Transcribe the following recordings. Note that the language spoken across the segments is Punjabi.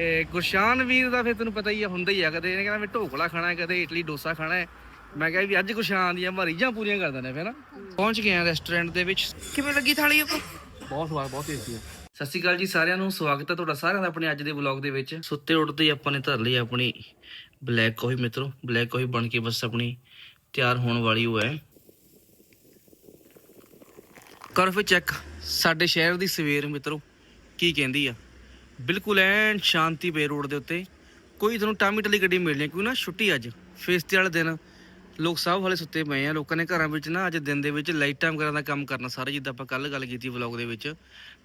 ਤੇ ਗੁਰਸ਼ਾਨ ਵੀਰ ਦਾ ਫਿਰ ਤੈਨੂੰ ਪਤਾ ਹੀ ਆ ਹੁੰਦਾ ਹੀ ਆ ਕਦੇ। ਇਹਨੇ ਕਹਿੰਦਾ ਮੈਂ ਢੋਕਲਾ ਖਾਣਾ ਹੈ ਕਦੇ ਇਡਲੀ ਡੋਸਾ ਖਾਣਾ ਹੈ। ਮੈਂ ਕਿਹਾ ਵੀ ਅੱਜ ਗੁਰਸ਼ਾਨ ਦੀਆਂ ਮਰੀਜ਼ਾਂ ਪੂਰੀਆਂ ਕਰ ਦਿੰਦੇ ਫਿਰ ਨਾ। ਪਹੁੰਚ ਗਏ ਆ ਰੈਸਟੋਰੈਂਟ ਦੇ ਵਿੱਚ। ਕਿਵੇਂ ਲੱਗੀ ਥਾਲੀ ਆਪਾਂ ਬਹੁਤ ਸਵਾਦ ਬਹੁਤ ਟੇਸਟੀ ਹੈ ਸਤਿ ਸ਼੍ਰੀ ਅਕਾਲ ਜੀ ਸਾਰਿਆਂ ਨੂੰ ਸਵਾਗਤ ਹੈ ਤੁਹਾਡਾ ਸਾਰਿਆਂ ਦਾ ਆਪਣੇ ਅੱਜ ਦੇ ਵਲੌਗ ਦੇ ਵਿੱਚ। ਸੁੱਤੇ ਉੱਠਦੇ ਹੀ ਆਪਾਂ ਨੇ ਧਰ ਲਈ ਆਪਣੀ ਬਲੈਕ ਕਾਫੀ ਮਿੱਤਰੋ। ਬਲੈਕ ਕਾਫੀ ਬਣ ਕੇ ਬਸ ਆਪਣੀ ਤਿਆਰ ਹੋਣ ਵਾਲੀ ਹੋ ਹੈ। ਕਰੋ ਫਿਰ ਚੈੱਕ ਸਾਡੇ ਸ਼ਹਿਰ ਦੀ ਸਵੇਰ ਮਿੱਤਰੋ ਕੀ ਕਹਿੰਦੀ ਆ। ਬਿਲਕੁਲ ਐਨ ਸ਼ਾਂਤੀ ਬੇ ਰੋਡ ਦੇ ਉੱਤੇ। ਕੋਈ ਤੁਹਾਨੂੰ ਟਾਮੀ ਟਲੀ ਗੱਡੀ ਮਿਲਣੀ ਕਿਉਂ ਨਾ ਛੁੱਟੀ ਅੱਜ, ਫੇਸਤੇ ਵਾਲੇ ਦਿਨ। ਲੋਕ ਸਭ ਵਾਲੇ ਸੁੱਤੇ ਪਏ ਆ, ਲੋਕਾਂ ਨੇ ਘਰਾਂ ਵਿੱਚ ਨਾ ਅੱਜ ਦਿਨ ਦੇ ਵਿੱਚ ਲਾਈਟਾਂ ਵਗੈਰਾ ਦਾ ਕੰਮ ਕਰਨਾ ਸਾਰੇ, ਜਿੱਦਾਂ ਆਪਾਂ ਕੱਲ ਗੱਲ ਕੀਤੀ ਵਲੌਗ ਦੇ ਵਿੱਚ।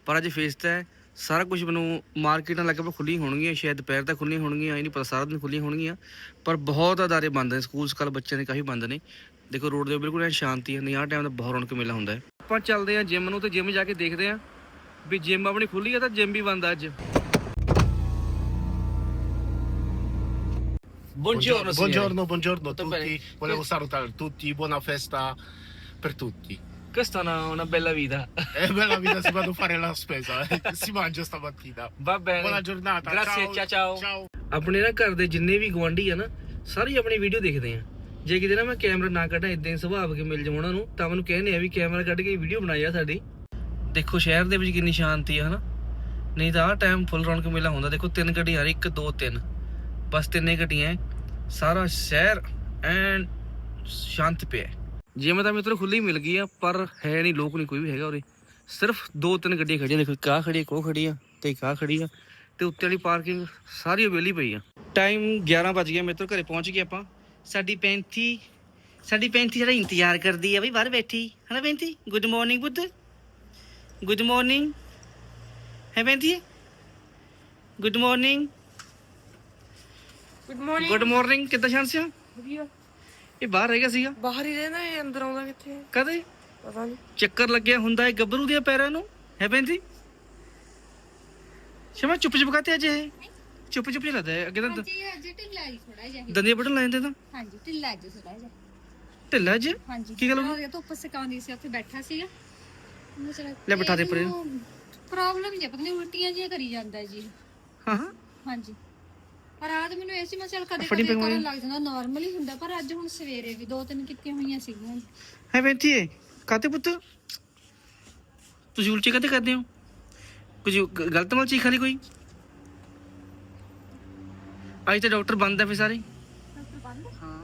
ਪਰ ਅੱਜ ਫੇਸਤਾ ਹੈ, ਸਾਰਾ ਕੁਝ ਮੈਨੂੰ ਮਾਰਕੀਟਾਂ ਲਗਭਗ ਖੁੱਲੀ ਹੋਣਗੀਆਂ, ਸ਼ਾਇਦ ਦੁਪਹਿਰ ਤੱਕ ਖੁੱਲੀਆਂ ਹੋਣਗੀਆਂ, ਇਹ ਨਹੀਂ ਪਤਾ, ਸਾਰਾ ਦਿਨ ਖੁੱਲੀਆਂ ਹੋਣਗੀਆਂ। ਪਰ ਬਹੁਤ ਅਦਾਰੇ ਬੰਦ ਨੇ ਸਕੂਲ ਸਕਾਲ ਬੱਚਿਆਂ ਦੇ ਕਾਫੀ ਬੰਦ ਨੇ। ਦੇਖੋ, ਰੋਡ ਦੇ ਬਿਲਕੁਲ ਐਨ ਸ਼ਾਂਤੀ ਹੈ ਨਹੀਂ ਆਹ ਟਾਈਮ ਦਾ ਬਹੁਤ ਰੌਣਕ ਮੇਲਾ ਹੁੰਦਾ ਹੈ। ਆਪਾਂ ਚੱਲਦੇ ਆ ਜਿਮ ਨੂੰ, ਤੇ ਜਿਮ ਜਾ ਕੇ ਦੇਖਦੇ ਆ ਵੀ ਜਿਮ ਆਪਣੀ ਖੁੱਲੀ ਆ ਤਾਂ ਜਿਮ ਵੀ ਬੰਦ ਆ ਅੱਜ। Buongiorno, buongiorno, buongiorno a tutti. bene? Volevo salutare tutti, buona festa per tutti. Questa è una, una bella vita. È bella vita se vado a fare la spesa, eh. si mangia stamattina. Va bene. Buona giornata. Grazie, ciao ciao. Ciao. ਆਪਣੇ ਨਾ ਘਰ ਦੇ ਜਿੰਨੇ ਵੀ ਗਵਾਂਢੀ ਆ ਨਾ ਸਾਰੇ ਆਪਣੀ ਵੀਡੀਓ ਦੇਖਦੇ ਆ ਜੇ ਕਿਤੇ ਨਾ ਮੈਂ ਕੈਮਰਾ ਨਾ ਕੱਢਾਂ ਇਦਾਂ ਹੀ ਸੁਭਾਵ ਕੇ ਮਿਲ ਜਾਵਾਂ ਉਹਨਾਂ ਨੂੰ ਤਾਂ ਮੈਨੂੰ ਕਹਿੰਦੇ ਆ ਵੀ ਕੈਮਰਾ ਕੱਢ ਕੇ ਵੀਡੀਓ ਬਣਾਈ ਆ ਸਾਡੀ ਦੇਖੋ ਸ਼ਹਿਰ ਦੇ ਵਿੱਚ ਕਿੰਨੀ ਸ਼ਾਂਤੀ ਆ ਹਨਾ ਨਹੀਂ ਤਾਂ ਆਹ ਟਾਈਮ ਫੁੱਲ ਰੌਣਕ ਮੇਲਾ ਹੁੰਦਾ ਦੇਖੋ ਤਿੰਨ ਗੱਡੀਆਂ ਆ ਇੱਕ ਦੋ ਤਿੰਨ ਬਸ ਤਿੰਨੇ ਗੱਡੀਆਂ। ਸਾਰਾ ਸ਼ਹਿਰ ਐਨ ਸ਼ਾਂਤ ਪਿਆ ਜਿਵੇਂ ਤਾਂ ਮਿੱਤਰੋ ਖੁੱਲੀ ਮਿਲ ਗਈ ਆ ਪਰ ਹੈ ਨਹੀਂ ਲੋਕ ਨਹੀਂ ਕੋਈ ਵੀ ਹੈਗਾ ਉਰੇ। ਸਿਰਫ ਦੋ ਤਿੰਨ ਗੱਡੀਆਂ ਖੜੀਆਂ ਦੇਖੋ ਇੱਕ ਖੜੀ ਆ, ਖੜੀ ਆ ਤੇ ਇੱਕ ਖੜੀ ਆ ਤੇ ਉੱਤੇ ਵਾਲੀ ਪਾਰਕਿੰਗ ਸਾਰੀ ਵਿਹਲੀ ਪਈ ਆ। ਟਾਈਮ 11 ਵੱਜ ਗਿਆ ਮਿੱਤਰੋ ਘਰੇ ਪਹੁੰਚ ਗਏ ਆਪਾਂ। ਸਾਡੀ ਪੈਂਥੀ ਸਾਡੀ ਪੈਂਥੀ ਜਿਹੜਾ ਇੰਤਜ਼ਾਰ ਕਰਦੀ ਆ ਬਈ ਬਾਹਰ ਬੈਠੀ ਹਨਾ ਪੈਂਥੀ ਗੁੱਡ ਮਾਰਨਿੰਗ ਬੁੱਧ। ਗੁੱਡ ਮਾਰਨਿੰਗ ਹੈ ਪੈਂਥੀ good morning good morning good morning ਕਿੱਦਾਂ ਸ਼ਾਨ ਸਿਆ ਵਧੀਆ। ਇਹ ਬਾਹਰ ਹੈਗਾ ਸੀਗਾ। ਬਾਹਰ ਹੀ ਰਹਿੰਦਾ ਇਹ ਅੰਦਰ ਆਉਂਦਾ ਕਿੱਥੇ? ਕਦੇ? ਪਤਾ ਨਹੀਂ ਚੱਕਰ ਲੱਗਿਆ ਹੁੰਦਾ ਹੈ ਗੱਭਰੂ ਦੇ ਪੈਰਾਂ ਨੂੰ। ਹੈ ਪੈਂਦੀ ਸ਼ਮਾ ਚੁੱਪ ਚੁੱਪ ਕਾਤੇ ਅਜੇ ਚੁੱਪ ਚੁੱਪ ਜਿਹਾ ਲੱਗਦਾ ਹੈ। ਅੱਗੇ ਤਾਂ ਦ- ਜੀ ਅੱਜ ਢਿੱਲਾ ਜੀ ਥੋੜਾ ਜਿਹਾ ਦੰਦੀਆਂ ਵੱਢਣ ਲੈਂਦੇ ਤਾਂ। ਹਾਂਜੀ ਢਿੱਲਾ ਅੱਜ ਥੋੜਾ ਜਿਹਾ। ਢਿੱਲਾ ਅੱਜ? ਹਾਂਜੀ ਕੀ ਗੱਲ ਹੋ ਗਈ? ਧੁੱਪ ਸਕਾਉਂਦੀ ਸੀ ਉੱਥੇ ਬੈਠਾ ਸੀਗਾ। ਮੈਂ ਚਲਾ ਲੈ ਬਿਠਾ ਦੇ ਪਰੇ। ਪ੍ਰੋਬਲਮ ਹੀ ਹੈ ਪਤਾ ਨਹੀਂ ਉਲਟੀਆਂ ਜਿਹੀਆਂ ਕਰੀ ਜਾਂਦਾ ਜੀ। ਹਾਂ ਹਾਂ। ਹਾਂਜੀ। ਪਰ ਰਾਤ ਮੈਨੂੰ ਐਸੀ ਮੈਂ ਚੱਲ ਕਦੇ ਕਰਨ ਲੱਗ ਜਾਂਦਾ ਨਾਰਮਲ ਹੀ ਹੁੰਦਾ ਪਰ ਅੱਜ ਹੁਣ ਸਵੇਰੇ ਵੀ ਦੋ ਤਿੰਨ ਕੀਤੀਆਂ ਹੋਈਆਂ ਸੀਗੀਆਂ ਹੈ ਪੈਂਤੀ ਕਾਤੇ ਪੁੱਤ? ਤੁਸੀਂ ਉਲਟੀ ਕਾਤੇ ਕਰਦੇ ਹੋ? ਕੁਝ ਗਲਤ ਮਲ ਚੀਜ਼ ਖਾਲੀ ਕੋਈ? ਅੱਜ ਤਾਂ ਡਾਕਟਰ ਬੰਦ ਹੈ ਫੇ ਸਾਰੇ। ਹਾਂ।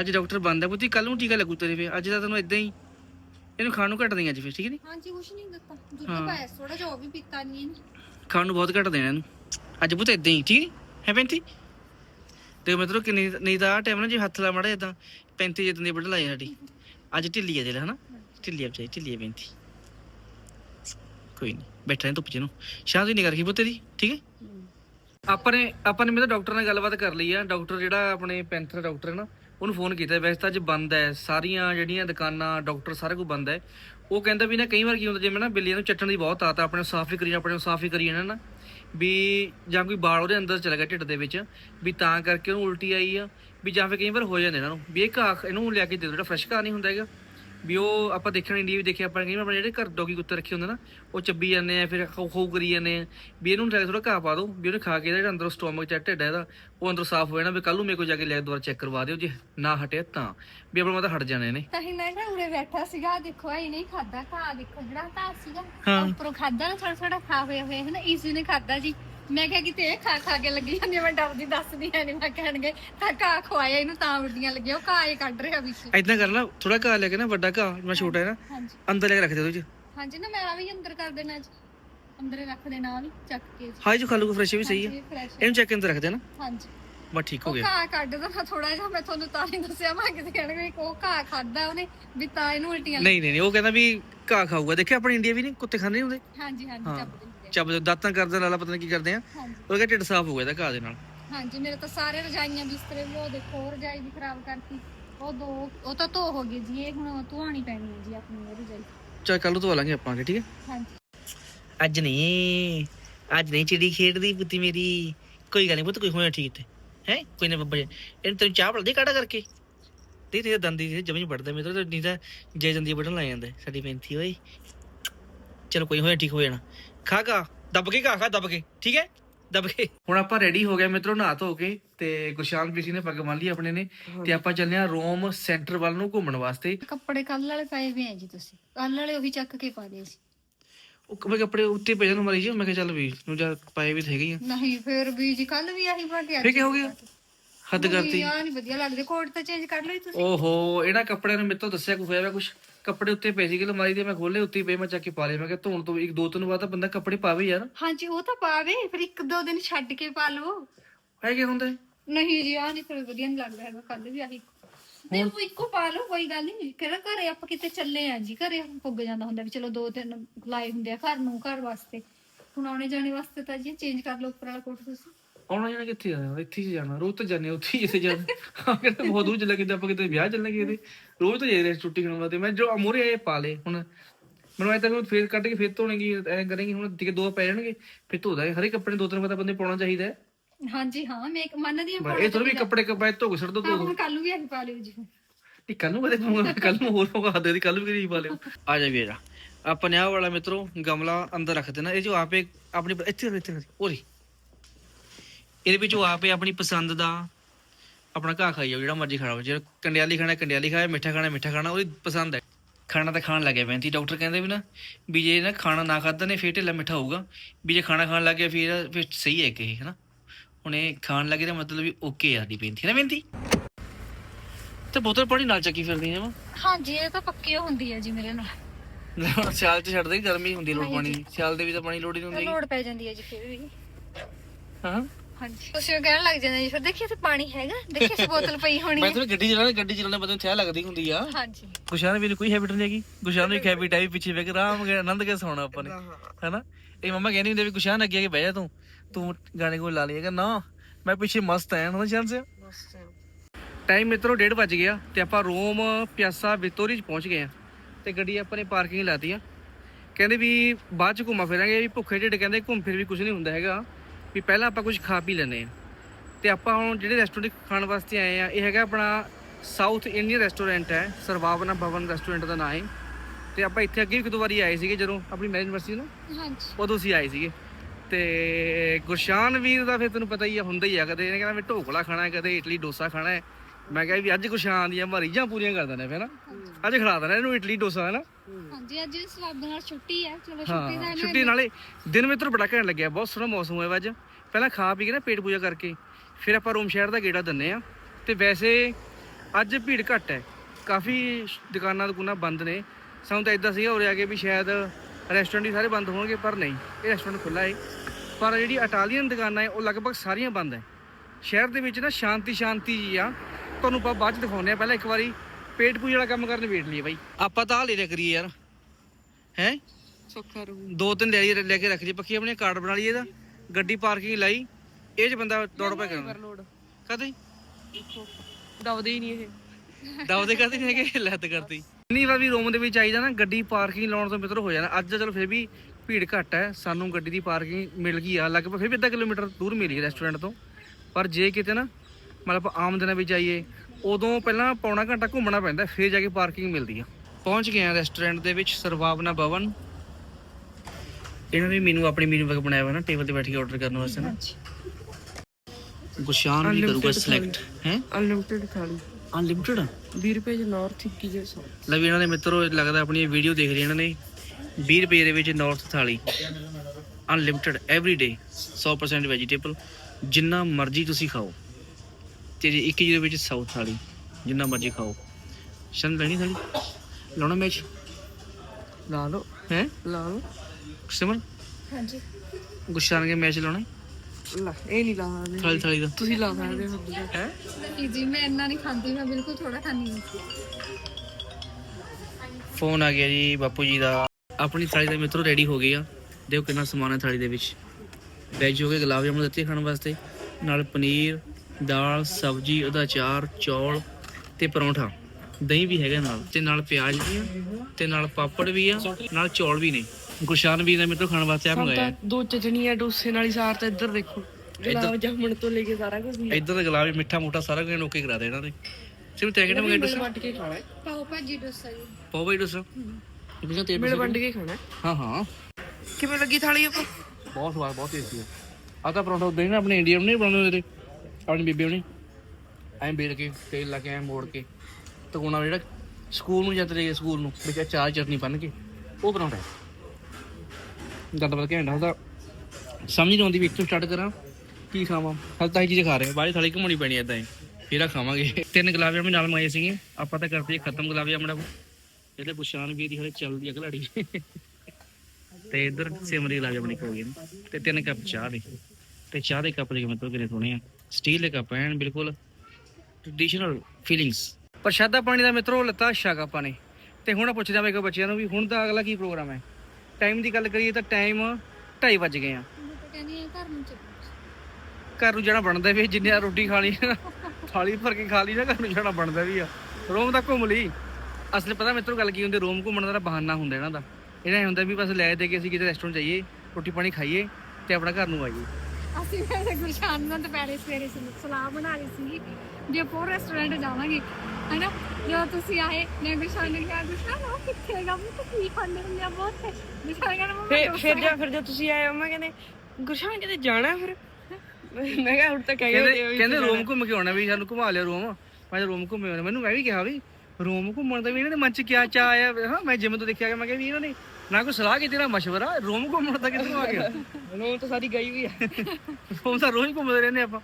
ਅੱਜ ਡਾਕਟਰ ਬੰਦ ਹੈ ਪੁੱਤੀ ਕੱਲ ਨੂੰ ਟੀਕਾ ਲੱਗੂ ਤੇਰੇ ਫੇ ਅੱਜ ਤਾਂ ਤੈਨੂੰ ਇਦਾਂ ਹੀ। ਇਹਨੂੰ ਖਾਣ ਨੂੰ ਘੱਟ ਦੇਈਂ ਅੱਜ ਫੇ ਠੀਕ ਹੈ ਨੀ ਹਾਂਜੀ ਕੁਛ ਨਹੀਂ ਦਿੱਤਾ। ਦੁੱਧ। ਪਾਇਆ ਥੋੜਾ ਜਿਹਾ ਉਹ ਵੀ ਪੀਤਾ ਨਹੀਂ ਖਾਣ ਨੂੰ ਬਹੁਤ ਘੱਟ ਦੇਣਾ ਇਹਨੂੰ। ਅੱਜ ਪੁੱਤ ਇਦਾਂ ਹੀ ਠੀਕ ਹੈ ਹੈ ਪੈਂਤੀ? ਤੇ ਮਤਲਬ ਕਿੰਨੀ ਨਹੀਂ ਤਾਂ ਆ ਟਾਈਮ ਨਾ ਜੇ ਹੱਥ ਲਾ ਮੜਾ ਇਦਾਂ ਪੈਂਤੀ ਜਿੱਦਾਂ ਦੀ ਵੱਢ ਲਾਈ ਸਾਡੀ। ਅੱਜ ਢਿੱਲੀ ਆ ਜਿਹੜਾ ਹਨਾ। ਢਿੱਲੀ ਆ ਬਚਾਈ ਢਿੱਲੀ ਆ ਪੈਂਤੀ। ਕੋਈ ਨਹੀਂ ਬੈਠਾ ਨਹੀਂ ਧੁੱਪ ਚ ਨੂੰ ਸ਼ਾਮ ਦੀ ਨਿਗਰ ਰੱਖੀ ਪੁੱਤੇ ਦੀ ਠੀਕ ਹੈ? ਆਪਾਂ ਨੇ ਆਪਾਂ ਨੇ ਮੇਰੇ ਡਾਕਟਰ ਨਾਲ ਗੱਲਬਾਤ ਕਰ ਲਈ ਆ। ਡਾਕਟਰ ਜਿਹੜਾ ਆਪਣੇ ਪੈਂਥਰ ਡਾਕਟਰ ਹੈ ਨਾ, ਉਹਨੂੰ ਫੋਨ ਕੀਤਾ। ਵੈਸੇ ਤਾਂ ਅੱਜ ਬੰਦ ਹੈ। ਸਾਰੀਆਂ ਜਿਹੜੀਆਂ ਦੁਕਾਨਾਂ, ਡਾਕਟਰ ਸਾਰਾ ਕੁਝ ਬੰਦ ਹੈ। ਉਹ ਕਹਿੰਦਾ ਵੀ ਨਾ ਕਈ ਵਾਰ ਕੀ ਹੁੰਦਾ, ਜਿਵੇਂ ਨਾ ਬਿੱਲੀਆਂ ਨੂੰ ਚੱਟਣ ਦੀ ਬਹੁਤ ਆਦਤ ਆ, ਆਪਣੇ ਸਾਫ਼ ਹੀ ਕਰੀ ਆਪਣੇ ਸਾਫ਼ ਹੀ ਕਰੀ ਜਾਣਾ ਨਾ। ਵੀ ਜਾਂ ਕੋਈ ਵਾਲ ਉਹਦੇ ਅੰਦਰ ਚਲਾ ਗਿਆ ਢਿੱਡ ਦੇ ਵਿੱਚ, ਵੀ ਤਾਂ ਕਰਕੇ ਉਹਨੂੰ ਉਲਟੀ ਆਈ ਆ, ਵੀ ਜਾਂ ਫਿਰ ਕਈ ਵਾਰ ਹੋ ਜਾਂਦੇ ਇਹਨਾਂ ਨੂੰ ਵੀ ਇਹ ਘਾਹ ਇਹਨੂੰ ਲਿਆ ਕੇ ਦੇ ਦਿਓ, ਜਿਹੜਾ ਫਰੈਸ਼ ਘਾਹ ਨਹੀਂ ਹੁੰਦਾ ਹੈਗਾ। ਵੀ ਉਹ ਆਪਾਂ ਦੇਖਣ ਇੰਡੀਆ ਵੀ ਦੇਖਿਆ ਆਪਾਂ ਕਈ ਆਪਣੇ ਜਿਹੜੇ ਘਰ ਡੋਗੀ ਕੁੱਤੇ ਰੱਖੇ ਹੁੰਦੇ ਨਾ ਉਹ ਚੱਬੀ ਜਾਂਦੇ ਆ ਫਿਰ ਖਾਉ ਖਾਉ ਕਰੀ ਜਾਂਦੇ ਆ। ਵੀ ਇਹਨੂੰ ਥੋੜਾ ਥੋੜਾ ਘਾਹ ਪਾ ਦਿਓ ਵੀ ਉਹਨੇ ਖਾ ਕੇ ਜਿਹੜਾ ਅੰਦਰੋਂ ਸਟੋਮਕ ਚ ਢਿੱਡ ਹੈ ਇਹਦਾ ਉਹ ਅੰਦਰੋਂ ਸਾਫ਼ ਹੋ ਜਾਣਾ ਵੀ ਕੱਲ ਨੂੰ ਮੇਰੇ ਕੋਲ ਜਾ ਕੇ ਲੈ ਦੁਬਾਰਾ ਚੈੱਕ ਕਰਵਾ ਦਿਓ ਜੇ ਨਾ ਹਟਿਆ ਤਾਂ। ਵੀ ਆਪਣਾ ਮਤਲਬ ਹਟ ਜਾਣੇ ਨੇ। ਤਾਂ ਹੀ ਮੈਂ ਕਿਹਾ ਉਰੇ ਬੈਠਾ ਸੀਗਾ ਦੇਖੋ ਇਹ ਨਹੀਂ ਖਾਦਾ ਖਾ ਦੇਖੋ ਜਿਹੜਾ ਤਾਂ ਸੀਗਾ। ਉੱਪਰੋਂ ਖਾਦਾ ਨਾ ਥੋੜਾ ਥੋੜਾ ਖਾ ਹੋਇਆ ਹੋਇਆ ਹੈ ਨਾ ਈਜ਼ੀ ਨੇ ਖਾਦਾ ਜੀ। ਮੈਂ ਕਿਹਾ ਕਿਤੇ ਇਹ ਖਾ ਖਾ ਕੇ ਲੱਗੀ ਜਾਂਦੀ ਆ, ਮੈਂ ਡਰਦੀ ਦੱਸਦੀ ਐ ਨਹੀਂ ਮੈਂ ਕਹਿਣਗੇ ਤਾਂ ਘਾਹ ਖਵਾਇਆ ਇਹਨੂੰ ਤਾਂ ਉਲਟੀਆਂ ਲੱਗੀਆਂ ਉਹ ਘਾਹ ਇਹ ਕੱਢ ਰਿਹਾ ਵਿੱਚ ਇਦਾਂ ਕਰ ਲਾ ਥੋੜਾ ਘਾਹ ਲੈ ਕੇ ਨਾ ਵੱਡਾ ਘਾਹ ਮੈਂ ਛੋਟਾ ਹੈ ਨਾ ਹਾਂਜੀ। ਅੰਦਰ ਲੈ ਕੇ ਰੱਖ ਦੇ ਉਹਦੇ ਚ। ਹਾਂਜੀ ਨਾ ਮੈਂ ਆ ਵੀ ਅੰਦਰ ਕਰ ਦੇਣਾ ਅੱਜ ਅੰਦਰੇ ਰੱਖ ਦੇਣਾ ਆ ਵੀ ਚੱਕ ਕੇ ਜੀ। ਹਾਈ ਜੋ ਖਾ ਲੂਗਾ ਫਰੈਸ਼ ਵੀ ਸਹੀ ਹੈ ਹਾਂਜੀ, fresh ਹੈ। ਇਹਨੂੰ ਚੈੱਕ ਅੰਦਰ ਰੱਖ ਦੇ ਨਾ ਹਾਂਜੀ। ਬਸ ਠੀਕ ਹੋ ਉਹ ਗਿਆ। ਘਾਹ ਕੱਢ ਦਾ ਥੋੜਾ ਜਿਹਾ ਮੈਂ ਤੁਹਾਨੂੰ ਤਾਂ ਹੀ ਦੱਸਿਆ ਮੈਂ ਕਿਤੇ ਕਹਿਣਗੇ ਵੀ ਉਹ ਘਾਹ ਖਾਦਾ ਉਹਨੇ ਵੀ ਤਾਂ ਇਹਨੂੰ ਉਲਟੀਆਂ ਨਹੀਂ ਨਹੀਂ ਨਹੀਂ ਉਹ ਕਹਿੰਦਾ ਵੀ ਘਾਹ ਖਾਊਗਾ। ਦੇਖਿਆ ਆਪਣੇ ਇੰਡੀਆ ਵੀ ਨਹੀਂ ਕੁੱਤੇ ਖਾਂਦੇ ਨਹੀਂ ਹੁੰਦੇ ਹਾਂਜੀ ਹਾਂਜੀ ਹਾਂ। ਚੱਬ ਦਾਤਾਂ ਕਰਦੇ ਲਾਲਾ ਪਤਾ ਨਹੀਂ ਕੀ ਕਰਦੇ ਆ। ਹਾਂਜੀ। ਉਹ ਕਹਿੰਦਾ ਢਿੱਡ ਸਾਫ਼ ਹੋ ਗਿਆ ਇਹਦਾ ਘਾਹ ਦੇ ਨਾਲ। ਹਾਂਜੀ ਮੇਰੇ ਤਾਂ ਸਾਰੇ ਰਜਾਈਆਂ ਬਿਸਤਰੇ ਵੀ ਉਹ ਦੇਖੋ ਰਜਾਈ ਵੀ ਖਰਾਬ ਕਰਤੀ। ਉਹ ਦੋ ਉਹ ਤਾਂ ਧੋ ਹੋ ਗਈ ਜੀ ਇਹ ਹੁਣ ਧੋਣੀ ਪੈਣੀ ਹੈ ਜੀ ਆਪਣੀ ਇਹ ਰਜਾਈ। ਚਲ ਕੱਲ ਨੂੰ ਧਵਾ ਲਾਂਗੇ ਆਪਾਂ ਠੀਕ ਹੈ? ਹਾਂਜੀ। ਅੱਜ ਨਹੀਂ ਅੱਜ ਨਹੀਂ ਚਿੜੀ ਖੇਡਦੀ ਪੁੱਤੀ ਮੇਰੀ। ਕੋਈ ਗੱਲ ਨਹੀਂ ਪੁੱਤ ਕੋਈ ਹੋਇਆ ਠੀਕ ਤੇ। ਹੈ? ਕੋਈ ਨਾ ਬੱਬਾ ਜੀ। ਇਹਨੂੰ ਤੈਨੂੰ ਚਾਹ ਪੜਦੇ ਕਾੜਾ ਕਰਕੇ। ਤੇ ਤੇ ਦੰਦੀ ਤੇ ਜਮੀ ਵੱਢਦਾ ਮੇਰੇ ਤੋਂ ਨਹੀਂ ਤਾਂ ਜੇ ਜੰਦੀ ਵੱਢਣ ਲੱਗ ਜਾਂਦਾ। ਸਾਡੀ ਪੈਂਥੀ ਓਏ ਚਲੋ ਕੋਈ ਹੋਇਆ ਠੀਕ ਹੋ ਜਾਣਾ। ਖਾ ਖਾ ਦੱਬ ਕੇ ਖਾ ਖਾ ਦੱਬ ਕੇ ਠੀਕ ਹੈ? ਦਬ ਕੇ। ਹੁਣ ਆਪਾਂ ਰੈਡੀ ਹੋ ਗਏ ਮਿੱਤਰੋ ਨਹਾ ਧੋ ਕੇ ਤੇ ਗੁਸ਼ਾਨ ਵੀਸੀ ਨੇ ਪੱਗ ਬੰਨ ਲਈ ਆਪਣੇ ਨੇ ਤੇ ਆਪਾਂ ਚੱਲੇ ਆ ਰੋਮ ਸੈਂਟਰ ਵੱਲ ਨੂੰ ਘੁੰਮਣ ਵਾਸਤੇ। ਕੱਪੜੇ ਕੱਲ ਵਾਲੇ ਪਾਏ ਹੋਏ ਆ ਜੀ ਤੁਸੀਂ। ਕੱਲ ਵਾਲੇ ਉਹੀ ਚੱਕ ਕੇ ਪਾ ਲਏ ਸੀ। ਉਹ ਕ- ਮੈਂ ਕੱਪੜੇ ਉੱਤੇ ਪੈ ਜਾਣ ਮਰੀ ਜੀ ਮੈਂ ਕਿਹਾ ਚੱਲ ਵੀ ਨੂੰ ਜਾ ਪਾਏ ਵੀ ਤਾਂ ਹੈਗੇ ਹੀ ਆ। ਨਹੀਂ ਫੇਰ ਵੀ ਜੀ ਕੱਲ ਵੀ ਆਹੀ ਪਾ ਕੇ ਆ ਫੇਰ ਕੀ ਹੋ ਗਿਆ? ਹੱਦ ਕਰਤੀ। ਆ ਨਹੀਂ ਵਧੀਆ ਲੱਗਦੇ। ਕੋਟ ਤਾਂ ਚੇਂਜ ਕਰ ਜੀ ਤੁਸੀਂ। ਓਹੋ ਇਹਨਾਂ ਕੱਪੜਿਆਂ ਨੂੰ ਮੇਰੇ ਤੋਂ ਦੱਸਿਆ ਕੋਈ ਹੋਇਆ ਵਾ ਕੁਝ ਕੱਪੜੇ ਉੱਤੇ ਪਏ ਸੀਗੇ ਅਲਮਾਰੀ ਦੇ ਮੈਂ ਖੋਲੇ ਉੱਤੇ ਹੀ ਪਏ ਮੈਂ ਚੱਕ ਕੇ ਪਾ ਲਏ। ਮੈਂ ਕਿਹਾ ਧੋਣ ਤੋਂ ਇੱਕ ਦੋ ਤਿੰਨ ਵਾਰ ਤਾਂ ਬੰਦਾ ਕੱਪੜੇ ਪਾਵੇ ਯਾਰ। ਹਾਂਜੀ ਉਹ ਤਾਂ ਪਾਵੇ ਫਿਰ ਇੱਕ ਦੋ ਦਿਨ ਛੱਡ ਕੇ ਪਾ ਲਓ। ਹੈ ਕੀ ਹੁੰਦਾ? ਨਹੀਂ ਜੀ ਆ ਨਹੀਂ ਫਿਰ ਵਧੀਆ ਨਹੀਂ ਲੱਗਦਾ ਹੈਗਾ ਕੱਲ ਵੀ ਆਹੀ। ਤੇ ਉਹ ਇੱਕੋ ਪਾ ਲਓ ਕੋਈ ਗੱਲ ਨਹੀਂ ਕਿਹੜਾ ਘਰੇ ਆਪਾਂ ਕਿਤੇ ਚੱਲੇ ਆ ਜੀ ਘਰੇ ਪੁੱਗ ਜਾਂਦਾ ਹੁੰਦਾ ਵੀ ਚਲੋ ਦੋ ਤਿੰਨ ਲਾਏ ਹੁੰਦੇ ਆ ਘਰ ਨੂੰ ਘਰ ਵਾਸਤੇ। ਹੁਣ ਆਉਣੇ ਜਾਣੇ ਵਾਸਤੇ ਤਾਂ ਜੀ ਚੇਂਜ ਕਰ ਲਓ ਉੱਪਰ ਵਾਲਾ ਕੋਟ ਤੁਸੀਂ। ਆਉਣਾ ਜਾਣਾ ਕਿੱਥੇ ਜਾਣਾ? ਇੱਥੇ ਹੀ ਜਾਣਾ। ਰੋਜ਼ ਤਾਂ ਜਾਂਦੇ ਹਾਂ, ਉੱਥੇ ਹੀ ਜਿੱਥੇ ਜਾਣਾ ਕਹਿੰਦੇ ਬਹੁਤ ਦੂਰ ਚੱਲੇ ਕਿਤੇ ਆਪਾਂ ਕਿਤੇ ਵਿਆਹ ਚੱਲਣਾ ਕਿਤੇ। ਰੋਜ਼ ਤਾਂ ਜਾਈਦੇ ਛੁੱਟੀ ਕਰਨ ਵਾਸਤੇ। ਮੈਂ ਜੋ ਮੋਰੇ ਆਏ ਪਾ ਲਏ। ਹੁਣ ਮੈਨੂੰ ਐ ਤਾਂ ਵੀ ਫੇਰ ਕੱਢ ਕੇ ਫੇਰ ਧੋਣੇਗੀ ਐ ਕਰਾਂਗੀ। ਹੁਣ ਟਿਕੇ ਦੋ ਪੈ ਜਾਣਗੇ। ਫੇਰ ਧੋ ਦਾਂਗੇ। ਹਰੇ ਕੱਪੜੇ ਦੋ ਤਿੰਨ ਪਤਾ ਬੰਦੇ ਪਾਉਣਾ ਚਾਹੀਦਾ ਹੈ। ਹਾਂਜੀ ਹਾਂ ਮੈਂ ਇੱਕ ਮੰਨਦੀ ਹਾਂ ਇਹ ਥੋੜਾ ਵੀ ਕੱਪੜੇ ਕੱਪੜੇ ਧੋ ਕੇ ਛੱਡ ਦੋ ਹਾਂ ਹੁਣ ਕੱਲ ਨੂੰ ਵੀ ਆਹੀ ਪਾ ਲਿਓ ਜੀ। ਨਹੀਂ ਕੱਲ ਨੂੰ ਕਦੇ ਪਾਉਂਗਾ ਕੱਲ ਨੂੰ ਹੋਰ ਪਾਉਂਗਾ ਹੱਦ ਦੀ ਕੱਲ ਨੂੰ ਵੀ ਨਹੀਂ ਪਾ ਲਿਓ। ਆ ਜਾ ਵੀਰਾ। ਆਪਾਂ ਨੇ ਆਹ ਵਾਲਾ ਮਿੱਤਰੋ ਗਮਲਾ ਅੰਦਰ ਰੱਖ ਦੇਣਾ। ਇਹ ਜੋ ਆਪੇ ਆਪਣੀ ਇੱਥੇ ਇੱਥੇ ਉਰੇ। ਇਹਦੇ ਵਿੱਚ ਉਹ ਆਪੇ ਆਪਣੀ ਪਸੰਦ ਦਾ ਆਪਣਾ ਘਾਹ ਖਾਈ ਜਾਓ ਜਿਹੜਾ ਮਰਜ਼ੀ ਖਾਓ ਜਿਹੜਾ ਕੰਡਿਆਲੀ ਖਾਣਾ ਕੰਡਿਆਲੀ ਖਾਏ ਮਿੱਠਾ ਖਾਣਾ ਮਿੱਠਾ ਖਾਣਾ ਉਹਦੀ ਪਸੰਦ ਹੈ। ਖਾਣਾ ਤਾਂ ਖਾਣ ਲੱਗੇ ਪੈਂਤੀ ਡਾਕਟਰ ਕਹਿੰਦੇ ਵੀ ਨਾ ਵੀ ਜੇ ਨਾ ਖਾਣਾ ਨਾ ਖਾਦਾ ਨੇ ਫੇਰ ਢਿੱਲਾ ਮਿੱਠਾ ਹੋਊਗਾ। ਵੀ ਜੇ ਖਾਣਾ ਖਾਣ ਲੱਗੇ ਫਿਰ ਫਿਰ ਸਹੀ ਹੈ ਕਿ ਹਨਾ? ਹੁਣ ਇਹ ਖਾਣ ਲੱਗੇ ਤਾਂ ਮਤਲਬ ਵੀ ਓਕੇ ਆ ਦੀ ਹੈ ਨਾ ਪੈਂਤੀ ਤੇ ਬੋਤਲ ਪਾਣੀ ਨਾਲ ਚੱਕੀ ਫਿਰਦੀ ਹੈ ਵਾ। ਹਾਂਜੀ ਇਹ ਤਾਂ ਪੱਕੀ ਹੁੰਦੀ ਹੈ ਜੀ ਮੇਰੇ ਨਾਲ। ਹੁਣ ਸਿਆਲ ਚ ਛੱਡਦੇ ਗਰਮੀ ਹੁੰਦੀ ਲੋੜ ਪਾਣੀ ਦੀ। ਸਿਆਲ ਦੇ ਵੀ ਤਾਂ ਪਾਣੀ ਲੋੜ ਹੀ ਹੁੰਦੀ। ਲੋੜ ਪੈ ਜਾਂਦੀ ਹੈ ਜੀ ਫਿਰ ਵੀ। ਹਾਂ। ਹਾਂਜੀ। ਤੁਸੀਂ ਉਹ ਕਹਿਣ ਲੱਗ ਜਾਂਦੇ ਜੀ ਫਿਰ ਦੇਖੀ ਇੱਥੇ ਪਾਣੀ ਹੈਗਾ? ਦੇਖੀ ਇਸ ਬੋਤਲ ਪਈ ਹੋਣੀ ਮੈਂ ਹੈ। ਤਾਂ ਗੱਡੀ ਚਲਾਉਣਾ ਗੱਡੀ ਚਲਾਉਣਾ ਬੰਦੇ ਨੂੰ ਥਿਆ ਲੱਗਦੀ ਹੁੰਦੀ ਆ। ਹਾਂਜੀ। ਗੁਸ਼ਾਨ ਵੀ ਕੋਈ ਹੈਬਿਟ ਨਹੀਂ ਹੈਗੀ? ਗੁਸ਼ਾਨ ਨੂੰ ਇੱਕ ਹੈਬਿਟ ਹੈ ਵੀ ਪਿੱਛੇ ਵੇਖ ਆਰਾਮ ਕੇ ਆਨੰਦ ਕੇ ਸੌਣਾ ਆਪਾਂ ਨੇ ਹੈਨਾ? ਇਹ ਮੰਮਾ ਕਹਿੰਦੀ ਹੁੰਦੀ ਵੀ ਗੁਸ਼ਾਨ ਅੱਗੇ ਆ ਕੇ ਬਹਿ ਜਾ ਤੂੰ ਤੂੰ ਗਾਣੇ ਕੋਲ ਲਾ ਲਈਏਗਾ ਨਾ ਮੈਂ ਪਿੱਛੇ ਮਸਤ ਆਇਆ ਨਾ ਸ਼ਾਨ ਸੇ ਟਾਈਮ ਮਿੱਤਰੋ 1:30 ਵੱਜ ਗਿਆ ਤੇ ਆਪਾਂ ਰੋਮ ਪਿਆਸਾ ਵਿਤੋਰੀ ਚ ਪਹੁੰਚ ਗਏ ਆ ਤੇ ਗੱਡੀ ਆਪਾਂ ਨੇ ਪਾਰਕਿੰਗ ਲਾਤੀ ਆ। ਕਹਿੰਦੇ ਵੀ ਬਾਅਦ ਚ ਘੁੰਮਾ ਫਿਰਾਂਗੇ ਵੀ ਭੁੱਖੇ ਢਿੱਡ ਕਹਿੰਦੇ ਘੁੰਮ ਫਿਰ ਵੀ ਕੁਝ ਨਹੀਂ ਹੁੰਦਾ ਹੈਗਾ। ਵੀ ਪਹਿਲਾਂ ਆਪਾਂ ਕੁਝ ਖਾ ਪੀ ਲੈਨੇ ਆ ਤੇ ਆਪਾਂ ਹੁਣ ਜਿਹੜੇ ਰੈਸਟੋਰੈਂਟ ਖਾਣ ਵਾਸਤੇ ਆਏ ਆ ਇਹ ਹੈਗਾ ਆਪਣਾ ਸਾਊਥ ਇੰਡੀਅਨ ਰੈਸਟੋਰੈਂਟ ਹੈ ਸਰਵਾਵਨਾ ਭਵਨ ਰੈਸਟੋਰੈਂਟ ਦਾ ਨਾਮ ਹੈ। ਤੇ ਆਪਾਂ ਇੱਥੇ ਅੱਗੇ ਵੀ ਇੱਕ ਦੋ ਵਾਰੀ ਆਏ ਸੀਗੇ ਜਦੋਂ ਆਪਣੀ ਮੈਰਿਜ ਯੂਨੀਵਰਸਿਟੀ ਨਾ। ਹਾਂਜੀ। ਉਦੋਂ ਅਸੀਂ ਆਏ ਸੀਗੇ। ਤੇ ਗੁਰਸ਼ਾਨ ਵੀਰ ਦਾ ਫਿਰ ਤੈਨੂੰ ਪਤਾ ਹੀ ਆ ਹੁੰਦਾ ਹੀ ਆ ਕਦੇ। ਇਹਨੇ ਕਹਿੰਦਾ ਵੀ ਢੋਕਲਾ ਖਾਣਾ ਹੈ ਕਦੇ ਇਡਲੀ ਡੋਸਾ ਖਾਣਾ ਹੈ। ਮੈਂ ਕਿਹਾ ਵੀ ਅੱਜ ਗੁਰਸ਼ਾਨ ਦੀਆਂ ਮਰੀਜ਼ਾਂ ਪੂਰੀਆਂ ਕਰ ਦਿੰਦੇ ਫਿਰ ਨਾ। ਅੱਜ ਖਿਲਾ ਦੇਣਾ ਇਹਨੂੰ ਇਡਲੀ ਡੋਸਾ ਹੈ ਨਾ? ਹਾਂਜੀ ਅੱਜ ਸਵਾਬ ਨਾਲ ਛੁੱਟੀ ਹੈ। ਚਲੋ ਛੁੱਟੀ ਦਾ ਹਾਂ ਛੁੱਟੀ ਨਾਲੇ ਦਿਨ ਮਿੱਤਰ ਬੜਾ ਘੈਂਟ ਲੱਗਿਆ ਬਹੁਤ ਸੋਹਣਾ ਮੌਸਮ ਹੋਇਆ ਵਾ ਅੱਜ। ਪਹਿਲਾਂ ਖਾ ਪੀ ਕੇ ਨਾ ਪੇਟ ਪੂਜਾ ਕਰਕੇ ਫਿਰ ਆਪਾਂ ਰੋਮ ਸ਼ਹਿਰ ਦਾ ਗੇੜਾ ਦਿੰਨੇ ਆ ਤੇ ਵੈਸੇ ਅੱਜ ਭੀੜ ਘੱਟ ਹੈ। ਕਾਫੀ ਦੁਕਾਨਾਂ ਦੁਕਾਨਾਂ ਬੰਦ ਨੇ। ਸਾਨੂੰ ਤਾਂ ਇਦਾਂ ਸੀਗਾ ਉਰੇ ਆ ਕੇ ਵੀ ਸ਼ਾਇਦ ਰੈਸਟੋਰੈਂਟ ਹੀ ਸਾਰੇ ਬੰਦ ਹੋਣਗੇ ਪਰ ਨਹੀਂ ਇਹ ਰੈਸਟੋਰੈਂਟ ਖੁੱਲਾ ਹੈ ਪਰ ਜਿਹੜੀ ਇਟਾਲੀਅਨ ਦੁਕਾਨਾਂ ਹੈ ਉਹ ਲਗਭਗ ਸਾਰੀਆਂ ਬੰਦ ਹੈ। ਸ਼ਹਿਰ ਦੇ ਵਿੱਚ ਨਾ ਸ਼ਾਂਤੀ ਸ਼ਾਂਤੀ ਜੀ ਆ। ਤੁਹਾਨੂੰ ਆਪਾਂ ਬਾਅਦ ਚ ਦਿਖਾਉਂਦੇ ਆ। ਪਹਿਲਾਂ ਇੱਕ ਵਾਰੀ ਪੇਟ ਪੂਜਾ ਵਾਲਾ ਕੰਮ ਕਰਨ ਵੇਟ ਲਈਏ ਬਾਈ। ਆਪਾਂ ਤਾਂ ਹਾਲੇ ਕਰੀਏ ਯਾਰ। ਹੈ? ਸੁੱਖਾ ਰੂ ਦੋ ਤਿੰਨ ਲੈ ਲੈ ਕੇ ਰੱਖ ਲਈ ਪੱਕੀ ਆਪਣੇ ਕਾਰਡ ਬਣਾ ਲਈ ਇਹਦਾ। ਗੱਡੀ ਪਾਰਕਿੰਗ ਲਾਈ। ਇਹ ਚ ਬੰਦਾ ਦੌੜ ਪੈ ਕਰਨਾ ਲੋਡ ਕਦੇ ਦਵਦੇ ਹੀ ਨਹੀਂ ਇਹ। ਦਵਦੇ ਕਦੇ ਨਹੀਂ ਹੈਗੇ? ਲੱਤ ਕਰਤੀ ਇੰਨੀ ਵਾਰ ਵੀ ਰੋਮ ਦੇ ਵਿੱਚ ਆਈਦਾ ਨਾ ਗੱਡੀ ਪਾਰਕਿੰਗ ਲਾਉਣ ਤੋਂ ਮਿੱਤਰ ਹੋ ਜਾਣਾ। ਅੱਜ ਚਲੋ ਫਿਰ ਵੀ ਭੀੜ ਘੱਟ ਹੈ। ਸਾਨੂੰ ਗੱਡੀ ਦੀ ਪਾਰਕਿੰਗ ਮਿਲ ਗਈ ਆ। ਲਗਭਗ ਫਿਰ ਵੀ ਅੱਧਾ ਕਿਲੋਮੀਟਰ ਦੂਰ ਮਿਲੀ ਰੈਸਟੋਰੈਂਟ ਤੋਂ। ਪਰ ਜੇ ਕਿਤੇ ਨਾ ਮਤਲਬ ਆਪਾਂ ਆਮ ਦਿਨਾਂ ਵਿੱਚ ਜਾਈਏ ਉਦੋਂ ਪਹਿਲਾਂ ਪੌਣਾ ਘੰਟਾ ਘੁੰਮਣਾ ਪੈਂਦਾ ਫਿਰ ਜਾ ਕੇ ਪਾਰਕਿੰਗ ਮਿਲਦੀ ਆ। ਪਹੁੰਚ ਗਏ ਆ ਰੈਸਟੋਰੈਂਟ ਦੇ ਵਿੱਚ ਸਰਵਾਵਨਾ ਭਵਨ। ਇਹਨਾਂ ਨੇ ਮੈਨੂੰ ਆਪਣੀ ਮੀਨੂ ਵਕ ਬਣਾਇਆ ਹੋਇਆ ਨਾ ਟੇਬਲ ਤੇ ਬੈਠ ਕੇ ਆਰਡਰ ਕਰਨ ਵਾਸਤੇ ਨਾ। ਗੁਸ਼ਾਨ ਵੀ ਕਰੂਗਾ ਸਿਲੈਕਟ ਹੈ? ਅਨਲਿਮਿਟਿਡ ਥਾਲੀ। ਅਨਲਿਮਿਟਿਡ 20 ਰੁਪਏ ਚ ਨਾਰਥ 21 ਜੇ ਸੌ ਲੈ ਵੀ ਇਹਨਾਂ ਦੇ ਮਿੱਤਰੋ ਲੱਗਦਾ ਆਪਣੀ ਵੀਡੀਓ ਦੇਖ ਰਹੇ ਇਹਨਾਂ ਨੇ। 20 ਰੁਪਏ ਦੇ ਵਿੱਚ ਨਾਰਥ ਥਾਲੀ। ਅਨਲਿਮਿਟਿਡ ਐਵਰੀ ਡੇ 100% ਵੈਜੀਟੇਬਲ ਜਿੰਨਾ ਮਰਜ਼ੀ ਤੁਸੀਂ ਖਾਓ। ਤੇ ਜੇ 21 ਦੇ ਵਿੱਚ ਸਾਊਥ ਥਾਲੀ ਜਿੰਨਾ ਮਰਜ਼ੀ ਖਾਓ। ਸ਼ਨ ਲੈਣੀ ਥਾਲੀ? ਲਾਉਣਾ ਮੈਚ ਲਾ ਲਓ। ਹੈ? ਲਾ ਲਓ। ਸਿਮਰ ਹਾਂਜੀ। ਗੁਸ਼ਾਨ ਕੇ ਮੈਚ ਲਾਉਣਾ? ਲਾ ਇਹ ਨਹੀਂ ਲਾ ਸਕਦੇ। ਥਾਲੀ ਥਾਲੀ ਦਾ। ਤੁਸੀਂ ਲਾ ਸਕਦੇ ਹੋ। ਹੈ? ਜੀ ਮੈਂ ਇੰਨਾ ਨਹੀਂ ਖਾਂਦੀ ਮੈਂ ਬਿਲਕੁਲ ਥੋੜਾ ਖਾਂਦੀ ਹਾਂ। ਫੋਨ ਆ ਗਿਆ ਜੀ ਬਾਪੂ ਜੀ ਦਾ। ਆਪਣੀ ਥਾਲੀ ਦੇ ਮਿੱਤਰੋ ਰੈਡੀ ਹੋ ਗਈ ਆ। ਦੇਖੋ ਕਿੰਨਾ ਸਮਾਨ ਹੈ ਥਾਲੀ ਦੇ ਵਿੱਚ। ਵੈਜ ਹੋ ਗਏ ਗੁਲਾਬ ਜਾਮੁਨ ਦਿੱਤੇ ਖਾਣ ਵਾਸਤੇ। ਨਾਲ ਪਨੀਰ ਦਾਲ ਸਬਜੀ ਉਹਦਾ ਅਚਾਰ ਚੌਲ ਤੇ ਪਰੌਂਠਾ। ਦਹੀਂ ਵੀ ਹੈਗਾ ਨਾਲ ਤੇ ਨਾਲ ਪਿਆਜ਼ ਵੀ ਆ ਤੇ ਨਾਲ ਪਾਪੜ ਵੀ ਆ ਨਾਲ ਚੌਲ ਵੀ ਨੇ। ਗੁਰਸ਼ਾਨ ਵੀ ਨੇ ਮਿੱਤਰੋ ਖਾਣ ਵਾਸਤੇ ਆ ਮੰਗਾਇਆ। ਤਾਂ ਦੋ ਚਟਨੀਆਂ ਡੋਸੇ ਨਾਲ ਹੀ ਸਾਰ ਤਾਂ ਇੱਧਰ ਦੇਖੋ। ਗੁਲਾਬ ਜਾਮਣ ਤੋਂ ਲੈ ਕੇ ਸਾਰਾ ਕੁਝ ਇੱਧਰ ਦਾ ਗੁਲਾਬ ਮਿੱਠਾ ਮੋਟਾ ਸਾਰਾ ਕੁਝ ਨੋਕੇ ਕਰਾ ਦੇ ਇਹਨਾਂ ਨੇ। ਸਿਰਫ ਤੈ ਕਿਹੜਾ ਮੰਗਾਇਆ ਡੋਸਾ? ਵੰਡ ਕੇ ਖਾਣਾ ਹੈ। ਪਾਓ ਭਾਜੀ ਡੋਸਾ ਜੀ। ਪਾਓ ਬਾਈ ਡੋਸਾ। ਇਹ ਵੀ ਤੇਰੇ ਮਿਲ ਵੰਡ ਕੇ ਖਾਣਾ ਹੈ। ਹਾਂ ਹਾਂ। ਕਿਵੇਂ ਲੱਗੀ ਥਾਲੀ ਆਪਾਂ? ਬਹੁਤ ਸਵਾਦ ਬਹੁਤ ਟੇਸਟੀ ਹੈ ਆ ਤਾਂ ਪਰੌਂਠਾ ਉਦਾਂ ਹੀ ਨਾ ਆਪਣੇ ਇੰਡੀਆ ਨੂੰ ਨਹੀਂ ਬਣਾਉਂਦੇ ਆਪਣੀ ਬੀਬੀ ਨੇ ਐਂ ਬੇਲ ਕੇ, ਤੇਲ ਲਾ ਕੇ, ਐਂ ਮੋੜ ਕੇ। ਤਗੋਣਾ ਜਿਹੜਾ ਸਕੂਲ ਨੂੰ ਜਾਂਦੇ ਰਹੇ ਸਕੂਲ ਨੂੰ ਵਿੱਚ ਚਾਰ ਚਟਨੀ ਬੰਨ ਕੇ, ਉਹ ਪਰੌਂਠਾ ਗੱਡ ਘੈਂਟਾ ਉਹਦਾ ਸਮਝ ਨਹੀਂ ਆਉਂਦੀ ਵੀ ਇੱਥੋਂ ਸਟਾਰਟ ਕਰਾਂ, ਕੀ ਖਾਵਾਂ। ਹਲ ਤਾਂ ਇਹ ਚੀਜ਼ ਖਾ ਰਹੇ ਬਾਹਲੀ ਥਾਲੀ ਘੁੰਮਣੀ ਪੈਣੀ ਏਦਾਂ ਹੀ। ਫੇਰ ਖਾਵਾਂਗੇ। ਤਿੰਨ ਗੁਲਾਬ ਜਾਮੁਨ ਨਾਲ ਮੰਗਾਏ ਸੀਗੇ। ਆਪਾਂ ਤਾਂ ਕਰਦੇ ਖਤਮ ਗੁਲਾਬ ਜਾਮਣ ਇਹਦੇ ਪੁਸ਼ਾਨ ਵੀ ਦੀ ਹਲੇ ਚੱਲਦੀ ਆ ਘਲਾੜੀ ਤੇ ਇਧਰ ਸਿਮਰੀ ਗੁਲਾਬ ਜਾਮੁਨ ਇੱਕ ਹੋ ਗਈ ਤੇ ਤਿੰਨ ਕੱਪ ਚਾਹ ਦੇ। ਤੇ ਚਾਹ ਦੇ ਕੱਪ ਦੇ ਮਤਲਬ ਕਿੰਨੇ ਸੋਹਣੇ ਆ। ਸਟੀਲ ਦੇ ਕੱਪ ਐਨ ਬਿਲਕੁਲ ਟ੍ਰੈਡੀਸ਼ਨਲ ਫੀਲਿੰਗਸ ਪ੍ਰਸ਼ਾਦਾ ਪਾਣੀ ਦਾ ਮਿੱਤਰੋ ਲੱਤਾ ਆਪਾਂ ਨੇ ਤੇ ਹੁਣ ਮੈਂ ਕਿ ਬੱਚਿਆਂ ਨੂੰ ਵੀ ਹੁਣ ਦਾ ਅਗਲਾ ਕੀ ਪ੍ਰੋਗਰਾਮ ਹੈ। ਟਾਈਮ ਦੀ ਗੱਲ ਕਰੀਏ ਤਾਂ ਟਾਈਮ 2:30 ਵੱਜ ਗਏ ਆ। ਮੈਂ ਤਾਂ ਕਹਿੰਦੀ ਆ ਘਰ ਨੂੰ ਘਰ ਨੂੰ ਜਾਣਾ ਬਣਦਾ ਵੀ ਜਿੰਨੇ ਆ ਰੋਟੀ ਖਾ ਲਈ ਥਾਲੀ ਭਰ ਕੇ ਖਾ ਲਈ ਨਾ ਘਰ ਨੂੰ ਜਾਣਾ ਬਣਦਾ ਵੀ ਆ। ਰੋਮ ਤੱਕ ਘੁੰਮ ਲਈ। ਅਸਲ ਪਤਾ ਮਿੱਤਰੋ ਗੱਲ ਕੀ ਹੁੰਦੀ ਰੋਮ ਘੁੰਮਣ ਦਾ ਬਹਾਨਾ ਹੁੰਦਾ ਇਹਨਾਂ ਦਾ। ਇਹਨਾਂ ਇਹ ਹੁੰਦਾ ਵੀ ਬਸ ਲੈ ਦੇ ਕੇ ਅਸੀਂ ਕਿਤੇ ਰੈਸਟੋਰੈਂਟ ਜਾਈਏ ਰੋਟੀ ਪਾਣੀ ਖਾਈਏ ਤੇ ਆਪਣਾ ਘਰ ਨੂੰ ਆਈਏ। ਅਸੀਂ ਵੈਸੇ ਗੁਰਸ਼ਾਨ ਨਾਲ ਦੁਪਹਿਰੇ ਸਵੇਰੇ ਸਲਾਹ ਬਣਾ ਲਈ ਸੀ ਵੀ ਆਪਾਂ ਰੈਸਟੋਰੈਂਟ ਜਾਵਾਂਗੇ ਹਨਾ? ਜਦੋਂ ਤੁਸੀਂ ਆਏ ਮੈਂ ਗੁਰਸ਼ਾਨ ਨੂੰ ਕਿਹਾ ਗੁਰਸ਼ਾਨ ਉਹ ਕਿੱਥੇ ਹੈਗਾ? ਮੈਂ ਤਾਂ ਕੀ ਖਾਣੇ ਹੁੰਦੇ ਆ ਬਹੁਤ ਗੁਰਸ਼ਾਨ ਕਹਿੰਦਾ ਮੰਮਾ ਫਿਰ ਫਿਰ ਜਦ ਫਿਰ ਜਦ ਤੁਸੀਂ ਆਏ ਮੈਂ ਕਹਿੰਦੇ ਗੁਰਸ਼ਾਨ ਕਹਿੰਦੇ ਜਾਣਾ ਫਿਰ? ਮੈਂ ਕਿਹਾ ਹੁਣ ਤਾਂ ਕਹਿ ਕਹਿੰਦੇ ਕਹਿੰਦੇ ਰੋਮ ਘੁੰਮ ਕੇ ਆਉਣਾ ਵੀ ਸਾਨੂੰ ਘੁਮਾ ਲਿਆ ਰੋਮ। ਮੈਂ ਰੋਮ ਘੁੰਮੇ ਆਉਣਾ। ਮੈਨੂੰ ਮੈਂ ਵੀ ਕਿਹਾ ਵੀ ਰੋਮ ਘੁੰਮਣ ਦਾ ਵੀ ਇਹਨਾਂ ਦੇ ਮਨ ਚ ਕਿਆ ਚਾ ਆਇਆ ਹਾਂ ਮੈਂ ਜਿਮ ਤੋਂ ਦੇਖਿਆ ਕਿ ਮੈਂ ਕਿਹਾ ਵੀ ਇਹਨਾਂ ਨੇ ਨਾ ਕੋਈ ਸਲਾਹ ਕੀਤੀ ਨਾ ਮਸ਼ਵਰਾ ਰੋਮ ਘੁੰਮਣ ਦਾ ਕਿੱਥੋਂ ਆ ਗਿਆ? ਰੋਮ ਤਾਂ ਸਾਰੀ ਗਈ ਵੀ ਆ। ਰੋਮ ਤਾਂ ਰੋਜ਼ ਘੁੰਮਦੇ ਰਹਿੰਦੇ ਆਪਾਂ।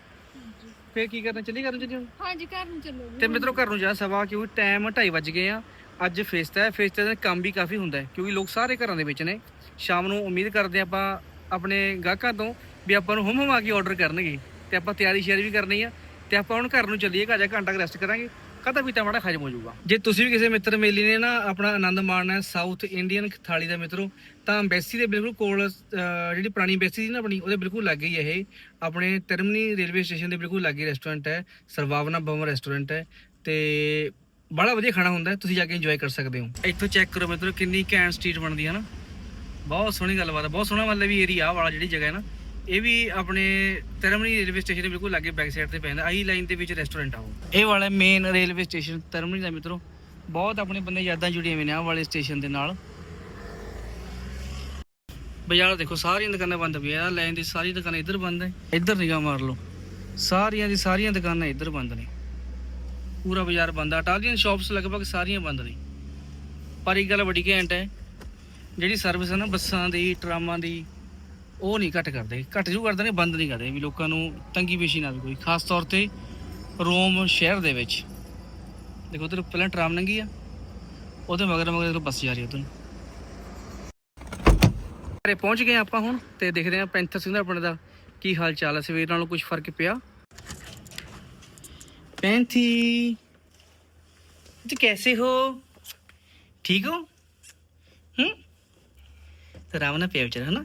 ਫੇਰ ਕੀ ਕਰਨਾ ਚੱਲੀ ਕਰਨ ਚੱਲੀ ਹਾਂਜੀ ਘਰ ਨੂੰ ਚੱਲੋ ਤੇ ਮਿੱਤਰੋ ਘਰ ਨੂੰ ਜਾ ਸਵਾ ਕਿਉਂਕਿ ਟਾਈਮ 2:30 ਵੱਜ ਗਏ ਆ। ਅੱਜ ਫੇਸਤਾ ਹੈ ਫੇਸਤੇ ਦਾ ਕੰਮ ਵੀ ਕਾਫੀ ਹੁੰਦਾ ਹੈ ਕਿਉਂਕਿ ਲੋਕ ਸਾਰੇ ਘਰਾਂ ਦੇ ਵਿੱਚ ਨੇ। ਸ਼ਾਮ ਨੂੰ ਉਮੀਦ ਕਰਦੇ ਆਪਾਂ ਆਪਣੇ ਗਾਹਕਾਂ ਤੋਂ ਵੀ ਆਪਾਂ ਨੂੰ ਹੁਮ ਹੁਮ ਆ ਕੇ ਆਰਡਰ ਕਰਨਗੇ। ਤੇ ਆਪਾਂ ਤਿਆਰੀ ਸ਼ਿਆਰੀ ਵੀ ਕਰਨੀ ਆ। ਤੇ ਆਪਾਂ ਹੁਣ ਘਰ ਨੂੰ ਚੱਲੀਏ ਘਰ ਜਾ ਘੰਟਾ ਰੈਸਟ ਕਰਾਂਗੇ। ਕਦਾ ਪੀਤਾ ਮਾੜਾ ਖਜਮ ਹੋ ਜਾਊਗਾ? ਜੇ ਤੁਸੀਂ ਵੀ ਕਿਸੇ ਮਿੱਤਰ ਮੇਲੀ ਨੇ ਨਾ ਆਪਣਾ ਆਨੰਦ ਮਾਣਨਾ ਹੈ ਸਾਊਥ ਇੰਡੀਅਨ ਥਾਲੀ ਦਾ ਮਿੱਤਰੋ ਤਾਂ ਐਮਬੈਸੀ ਦੇ ਬਿਲਕੁਲ ਕੋਲ ਅਹ, ਜਿਹੜੀ ਪੁਰਾਣੀ ਐਮਬੈਸੀ ਸੀ ਨਾ ਆਪਣੀ ਉਹਦੇ ਬਿਲਕੁਲ ਲੱਗੇ ਹੀ ਇਹ। ਆਪਣੇ ਤਰਮਨੀ ਰੇਲਵੇ ਸਟੇਸ਼ਨ ਦੇ ਬਿਲਕੁਲ ਲੱਗੇ ਰੈਸਟੋਰੈਂਟ ਹੈ ਸਰਵਾਵਨਾ ਭਵਨ ਰੈਸਟੋਰੈਂਟ ਹੈ ਤੇ ਬੜਾ ਵਧੀਆ ਖਾਣਾ ਹੁੰਦਾ ਹੈ ਤੁਸੀਂ ਜਾ ਕੇ ਇੰਜੋਏ ਕਰ ਸਕਦੇ ਹੋ। ਇੱਥੋਂ ਚੈੱਕ ਕਰੋ ਮਿੱਤਰੋ ਕਿੰਨੀ ਘੈਂਟ ਸਟਰੀਟ ਬਣਦੀ ਹੈ ਨਾ। ਬਹੁਤ ਸੋਹਣੀ ਗੱਲਬਾਤ ਹੈ ਬਹੁਤ ਸੋਹਣਾ ਮਤਲਬ ਵੀ ਏਰੀਆ ਵਾਲਾ ਜਿਹੜੀ ਜਗ੍ਹਾ ਹੈ ਨਾ। ਇਹ ਵੀ ਆਪਣੇ ਤਰਮਨੀ ਰੇਲਵੇ ਸਟੇਸ਼ਨ ਦੇ ਬਿਲਕੁਲ ਲਾਗੇ ਬੈਕ ਸਾਈਡ ਤੇ ਪੈਂਦਾ ਆਈ ਲਾਈਨ ਦੇ ਵਿੱਚ ਰੈਸਟੋਰੈਂਟ ਆ ਉਹ। ਇਹ ਵਾਲਾ ਮੇਨ ਰੇਲਵੇ ਸਟੇਸ਼ਨ ਤਰਮਨੀ ਦਾ ਮਿੱਤਰੋ, ਬਹੁਤ ਆਪਣੇ ਬੰਦੇ ਯਾਦਾਂ ਜੁੜੀਆਂ ਹੋਈਆਂ ਨੇ ਆਹ ਵਾਲੇ ਸਟੇਸ਼ਨ ਦੇ ਨਾਲ। ਬਾਜ਼ਾਰ ਦੇਖੋ, ਸਾਰੀਆਂ ਦੁਕਾਨਾਂ ਬੰਦ ਪਈਆਂ ਆ ਲਾਈਨ ਦੀ ਸਾਰੀ ਦੁਕਾਨਾਂ ਇੱਧਰ ਬੰਦ ਹੈ ਇੱਧਰ ਨਿਗਾਹ ਮਾਰ ਲਓ। ਸਾਰੀਆਂ ਦੀ ਸਾਰੀਆਂ ਦੁਕਾਨਾਂ ਇੱਧਰ ਬੰਦ ਨੇ। ਪੂਰਾ ਬਾਜ਼ਾਰ ਬੰਦ ਆ ਇਟਾਲੀਅਨ ਸ਼ਾਪਸ ਲਗਭਗ ਸਾਰੀਆਂ ਬੰਦ ਨੇ। ਪਰ ਇੱਕ ਗੱਲ ਵੱਡੀ ਘੈਂਟ ਹੈ, ਜਿਹੜੀ ਸਰਵਿਸ ਹੈ ਨਾ, ਬੱਸਾਂ ਦੀ, ਟਰਾਮਾਂ ਦੀ ਉਹ ਨਹੀਂ ਘੱਟ ਕਰਦੇ, ਘੱਟ ਜੂ ਕਰਦੇ ਨੇ, ਬੰਦ ਨਹੀਂ ਕਰਦੇ ਵੀ ਲੋਕਾਂ ਨੂੰ ਤੰਗੀ ਪੇਸ਼ੀ ਨਾ ਕੋਈ। ਖਾਸ ਤੌਰ ਤੇ ਰੋਮ ਸ਼ਹਿਰ ਦੇ ਵਿੱਚ। ਦੇਖੋ ਉਧਰ ਪਹਿਲਾਂ ਟਰਾਮ ਲੰਗੀ ਆ ਉਹਦੇ ਮਗਰ ਮਗਰ ਦੇਖੋ ਬੱਸ ਜਾ ਰਹੀ ਉਧਰ। ਘਰੇ ਪਹੁੰਚ ਗਏ ਆਪਾਂ ਹੁਣ ਤੇ ਦੇਖਦੇ ਆ ਪੈਂਥਰ ਸਿੰਘ ਦਾ ਪਿੰਡ ਦਾ ਕੀ ਹਾਲ ਚਾਲ ਹੈ ਸਵੇਰ ਨਾਲੋਂ ਕੁਝ ਫ਼ਰਕ ਪਿਆ। ਪੈਂਥੀ, ਤੁਸੀਂ ਕੈਸੇ ਹੋ? ਠੀਕ ਹੋ? ਹੂੰ? ਤੇ ਰਾਮ ਪਿਆ ਵਿਚਾਰਾ ਹੈ ਨਾ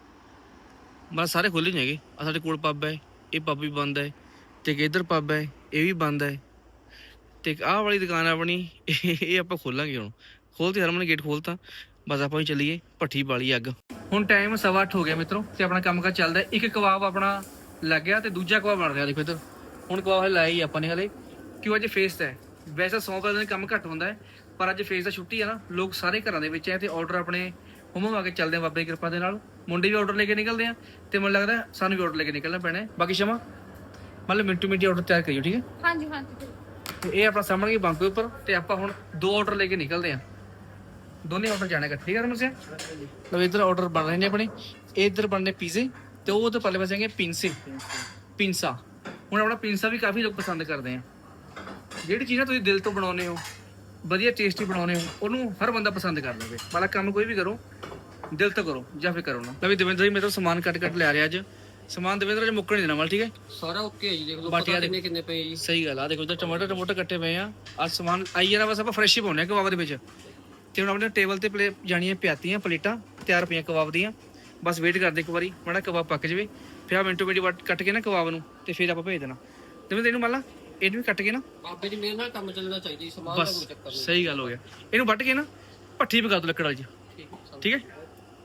ਬਸ ਸਾਰੇ ਖੁੱਲੇ ਨਹੀਂ ਹੈਗੇ। ਆ ਸਾਡੇ ਕੋਲ ਪੱਬ ਹੈ, ਇਹ ਪੱਬ ਵੀ ਬੰਦ ਹੈ, ਤੇ ਇੱਕ ਇੱਧਰ ਪੱਬ ਹੈ, ਇਹ ਵੀ ਬੰਦ ਹੈ। ਤੇ ਇੱਕ ਆਹ ਵਾਲੀ ਦੁਕਾਨ ਆਪਣੀ, ਇਹ ਇਹ ਆਪਾਂ ਖੋਲਾਂਗੇ ਹੁਣ। ਖੋਲਤੇ ਹਰਮਨ ਗੇਟ ਖੋਲਤਾ, ਬਸ ਆਪਾਂ ਹੀ ਚੱਲੀਏ, ਭੱਠੀ ਵਾਲੀ ਅੱਗ। ਹੁਣ ਟਾਈਮ ਸਵਾ ਅੱਠ ਹੋ ਗਿਆ ਮਿੱਤਰੋ, ਤੇ ਆਪਣਾ ਕੰਮ ਕਾ ਚੱਲਦਾ ਇੱਕ ਕਬਾਬ ਆਪਣਾ ਲੱਗ ਗਿਆ ਤੇ ਦੂਜਾ ਕਬਾਬ ਬਣ ਰਿਹਾ ਦੇਖੋ ਇੱਧਰ। ਹੁਣ ਕਬਾਬ ਹਲੇ ਲਾਇਆ ਹੀ ਆਪਾਂ ਨੇ ਹਲੇ। ਕਿਉਂ ਅੱਜ ਫੇਸ ਹੈ। ਵੈਸੇ ਸੋਮਵਾਰ ਦਿਨ ਕੰਮ ਘੱਟ ਹੁੰਦਾ ਹੈ, ਪਰ ਅੱਜ ਫੇਸ ਦਾ ਛੁੱਟੀ ਆ ਨਾ। ਲੋਕ ਸਾਰੇ ਘਰਾਂ ਦੇ ਵਿੱਚ ਹੈ ਤੇ ਆਰਡਰ ਆਪਣੇ ਹੁਮਮ ਆ ਕੇ ਚੱਲਦੇ ਆ ਬਾਬੇ ਦੀ ਕਿਰਪਾ ਦੇ ਨਾਲ। ਮੁੰਡੇ ਵੀ ਆਰਡਰ ਲੈ ਕੇ ਨਿਕਲਦੇ ਆ ਤੇ ਮੈਨੂੰ ਲੱਗਦਾ ਹੈ ਸਾਨੂੰ ਵੀ ਆਰਡਰ ਲੈ ਕੇ ਨਿਕਲਣਾ ਪੈਣਾ ਹੈ। ਬਾਕੀ ਸ਼ਮਾ ਮਤਲਬ ਮਿੰਟੂ ਮਿੰਟੀ ਆਰਡਰ ਤਿਆਰ ਕਰਿਓ ਠੀਕ ਹੈ? ਹਾਂਜੀ ਹਾਂਜੀ ਫਿਰ। ਤੇ ਇਹ ਆਪਣਾ ਸਾਹਮਣੇ ਬੰਕ ਦੇ ਉੱਪਰ ਤੇ ਆਪਾਂ ਹੁਣ ਦੋ ਆਰਡਰ ਲੈ ਕੇ ਨਿਕਲਦੇ ਆ। ਦੋਨੇ ਆਰਡਰ ਜਾਣਾ ਇਕੱਠੇ ਠੀਕ ਹੈ ਰਮਨ ਸਿੰਘ ਲਓ ਇੱਧਰ ਆਰਡਰ ਬਣ ਰਹੇ ਨੇ ਆਪਣੇ। ਇੱਧਰ ਬਣਨੇ ਪੀਜ਼ੇ ਤੇ ਉਹ ਤੇ ਪਰਲੇ ਪਾਸੇ ਹੈਗੇ ਪਿੰਸੇ ਪਿੰਸਾ ਹੁਣ ਆਪਣਾ ਪਿੰਸਾ ਵੀ ਕਾਫੀ ਲੋਕ ਪਸੰਦ ਕਰਦੇ ਆ। ਜਿਹੜੀ ਚੀਜ਼ਾਂ ਤੁਸੀਂ ਦਿਲ ਤੋਂ ਬਣਾਉਂਦੇ ਹੋ ਵਧੀਆ ਟੇਸਟੀ ਬਣਾਉਂਦੇ ਹੋ ਉਹਨੂੰ ਹਰ ਬੰਦਾ ਪਸੰਦ ਕਰ ਲਵੇ। ਵਾਲਾ ਕੰਮ ਕੋਈ ਵੀ ਕਰੋ ਦਿਲ ਤੋਂ ਕਰੋ ਜਾਂ ਫਿਰ ਕਰੋ ਨਾ। ਲਵੀ ਦਵਿੰਦਰ ਜੀ ਮੇਰੇ ਤੋਂ ਸਮਾਨ ਕੱਟ ਕੱਟ ਲੈ ਰਿਹਾ ਅੱਜ। ਸਮਾਨ ਦਵਿੰਦਰ ਜੀ ਮੁੱਕਣ ਨਹੀਂ ਦੇਣਾ ਮਲ ਠੀਕ ਹੈ? ਸਾਰਾ ਓਕੇ ਹੈ ਜੀ ਦੇਖ ਲਓ ਬਾਟੀਆਂ ਪਤਾ ਦੇ- ਕਿੰਨੇ ਕਿੰਨੇ ਪਏ ਜੀ। ਸਹੀ ਗੱਲ ਆ ਦੇਖੋ ਇੱਧਰ ਟਮਾਟਰ ਟਮਾਟਰ ਕੱਟੇ ਪਏ ਆ। ਅੱਜ ਸਮਾਨ ਆਈ ਜਾਣਾ ਬਸ ਆਪਾਂ ਫਰੈਸ਼ ਹੀ ਪਾਉਣੇ ਆ ਕਬਾਬ ਦੇ ਵਿੱਚ। ਤੇ ਹੁਣ ਆਪਣੇ ਟੇਬਲ ਤੇ ਪਲੇ ਜਾਣੀਆਂ ਪਿਆਤੀਆਂ ਪਲੇਟਾਂ ਤਿਆਰ ਪਈਆਂ ਕਬਾਬ ਦੀਆਂ। ਬਸ ਵੇਟ ਕਰਦੇ ਇੱਕ ਵਾਰੀ ਮਾੜਾ ਕਬਾਬ ਪੱਕ ਜਵੇ। ਫਿਰ ਆ ਮਿੰਟੋ ਮਿੰਟੀ ਵੱਟ ਕੱਟ ਕੇ ਨਾ ਕਬਾਬ ਨੂੰ ਤੇ ਫਿਰ ਆਪਾਂ ਭੇਜ ਦੇਣਾ। ਤੇ ਤੈਨੂੰ ਮੰਨ ਲਾ ਇਹਨੂੰ ਵੀ ਕੱਟ ਕੇ ਨਾ। ਬਾਬੇ ਜੀ ਮੇਰੇ ਨਾਲ ਕੰਮ ਚੱਲਣਾ ਚਾਹੀਦਾ ਜੀ ਸਮਾਨ ਦਾ ਬਸ ਕੋਈ ਚੱਕਰ ਸਹੀ ਗੱਲ ਹੋ ਗਿਆ। ਇਹਨੂੰ ਵੱਟ ਕੇ ਨਾ ਭੱਠੀ ਪਕਾ ਦੋ ਲੱਕੜ ਵਾਲੀ 'ਚ। ਨਹੀਂ ਠੀਕ ਠੀਕ ਹੈ?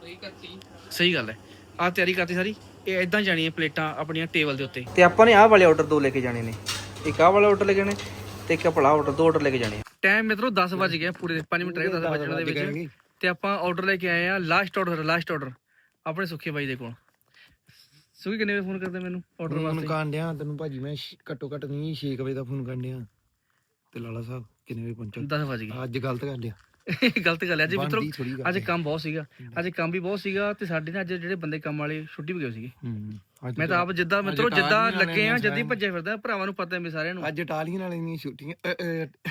ਸਹੀ ਕਰਤੀ। ਸਹੀ ਗੱਲ ਹੈ। ਆ ਤਿਆਰੀ ਕਰਤੀ ਸਾਰੀ। ਇਹ ਇਦਾਂ ਜਾਣੀਆਂ ਪਲੇਟਾਂ ਆਪਣੀਆਂ ਟੇਬਲ ਦੇ ਉੱਤੇ। ਤੇ ਆਪਾਂ ਨੇ ਆਹ ਵਾਲੇ ਆਰਡਰ ਦੋ ਲੈ ਕੇ ਜਾਣੇ ਨੇ। ਇੱਕ ਆਹ ਵਾਲਾ ਆਰਡਰ ਲੈ ਕੇ ਜਾਣੇ ਤੇ ਇੱਕ ਆਪਣਾ ਆਰਡਰ ਦੋ ਆਰਡਰ ਲੈ ਕੇ ਜਾਣੇ ਟਾਈਮ ਮਿੱਤਰੋ 10 ਵਜ ਗਿਆ ਪੂਰੇ 5 ਮਿੰਟ ਰਹਿ ਗਏ 10 ਵਜਣ ਦੇ ਵਿੱਚ ਤੇ ਆਪਾਂ ਆਰਡਰ ਲੈ ਕੇ ਆਏ ਆ ਲਾਸਟ ਆਰਡਰ ਲਾਸਟ ਆਰਡਰ ਆਪਣੇ ਸੁੱਖੇ ਬਾਈ ਦੇ ਕੋਲ। ਸੁਖੀ ਕਿੰਨੇ ਵਜੇ ਫੋਨ ਕਰਦੇ ਮੈਨੂੰ ਆਰਡਰ ਫੋਨ ਵਾਸਤੇ? ਕਰਨ ਡਿਆ ਤੈਨੂੰ ਭਾਜੀ ਮੈਂ ਛ- ਘੱਟੋ ਘੱਟ ਨਹੀਂ 6 ਵਜੇ ਦਾ ਫੋਨ ਕਰਨ ਡਿਆ। ਤੇ ਲਾਲਾ ਸਾਹਿਬ ਕਿੰਨੇ ਵਜੇ ਪਹੁੰਚੋ? 10 ਵਜ ਅੱਜ ਗਲਤ ਕਰ ਲਿਆ। ਗਲਤ ਗੱਲ ਹੈ ਅੱਜ ਮਿੱਤਰੋ ਬਣਦੀ ਥੋੜ੍ਹੀ ਗੱਲ ਅੱਜ ਹੈ। ਕੰਮ ਬਹੁਤ ਸੀਗਾ। ਅੱਜ ਕੰਮ ਵੀ ਬਹੁਤ ਸੀਗਾ ਤੇ ਸਾਡੇ ਨਾਲ ਅੱਜ ਜਿਹੜੇ ਬੰਦੇ ਕੰਮ ਵਾਲੇ ਛੁੱਟੀ ਵੀ ਗਏ ਸੀਗੇ। ਹੂੰ ਅੱਜ ਮੈਂ ਤਾਂ ਆਪ ਜਿੱਦਾਂ ਅੱਜ ਮਿੱਤਰੋ ਜਿੱਦਾਂ ਟਾਲੀਆਂ ਲੱਗੇ ਆ ਵਾਲਿਆਂ ਜਦੀ ਨੇ ਭੱਜੇ ਫਿਰਦਾ ਭਰਾਵਾਂ ਨੂੰ ਪਤਾ ਹੈ ਮੇਰੇ ਸਾਰਿਆਂ ਨੂੰ। ਅੱਜ ਇਟਾਲੀਅਨ ਵਾਲੇ ਦੀਆਂ ਛੁੱਟੀਆਂ ਅ, ਅ,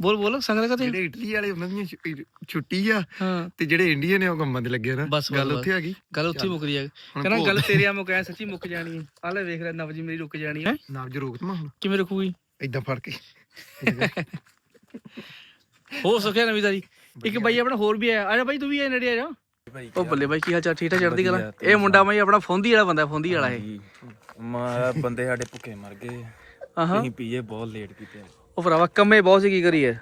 ਬੋਲ ਬੋਲ ਸੰਗ ਲਗਾ ਤੇ ਜਿਹੜੇ ਇਟਲੀ ਵਾਲੇ ਉਹਨਾਂ ਛੁ- ਛੁੱਟੀ ਆ ਹਾਂ। ਤੇ ਜਿਹੜੇ ਇੰਡੀਅਨ ਨੇ ਉਹ ਕੰਮਾਂ ਤੇ ਲੱਗੇ ਆ ਨਾ। ਬਸ, ਗੱਲ ਉੱਥੇ ਆ ਗਈ। ਗੱਲ ਉੱਥੇ ਹੀ ਮੁੱਕ ਰਹੀ ਹੈ ਹੁਣ ਕਹਿੰਦਾ ਗੱਲ ਤੇਰੇ ਆ ਮੁੱਕ ਐ ਸੱਚੀ ਮੁੱਕ ਜਾਣੀ ਹੈ। ਆ ਲੈ ਵੇਖ ਲੈ ਨਵਜੀ ਮੇਰੀ ਰੁਕ ਜਾਣੀ ਹੈ। ਨਾਬ ਜ ਰੋਕ ਤਮਾ ਹੁਣ। ਕਿਵੇਂ ਰੁਕੂਗੀ? ਇਦਾਂ ਫੜ ਕੇ। ਹੋ ਸਕਿਆ ਨਵੀਂ ਤਾਰੀ। ਇੱਕ ਬਾਈ ਆਪਣਾ ਹੋਰ ਵੀ ਆਇਆ। ਆ ਜਾ ਬਾਈ ਤੂੰ ਵੀ ਆ ਨੇੜੇ ਆ ਜਾ ਉਹ ਬੱਲੇ ਬਾਈ ਕੀ ਹਾਲ ਚਾਲ? ਠੀਕ ਠਾਕ ਚੜਦੀ ਗੱਲ? ਇਹ ਮੁੰਡਾ ਬਾਈ ਆਪਣਾ ਫੋਂਦੀ ਵਾਲਾ ਬੰਦਾ ਫੋਂਦੀ ਵਾਲਾ ਇਹ। ਮਾ ਬੰਦੇ ਸਾਡੇ ਭੁੱਖੇ ਮਰ ਗਏ। ਆਹਾਂ। ਅਸੀਂ ਪੀਏ ਬਹੁਤ ਲੇਟ ਕੀਤੇ। ਉਹ ਭਰਾਵਾ ਕੰਮੇ ਬਹੁਤ ਸੀ ਕੀ ਕਰੀਏ?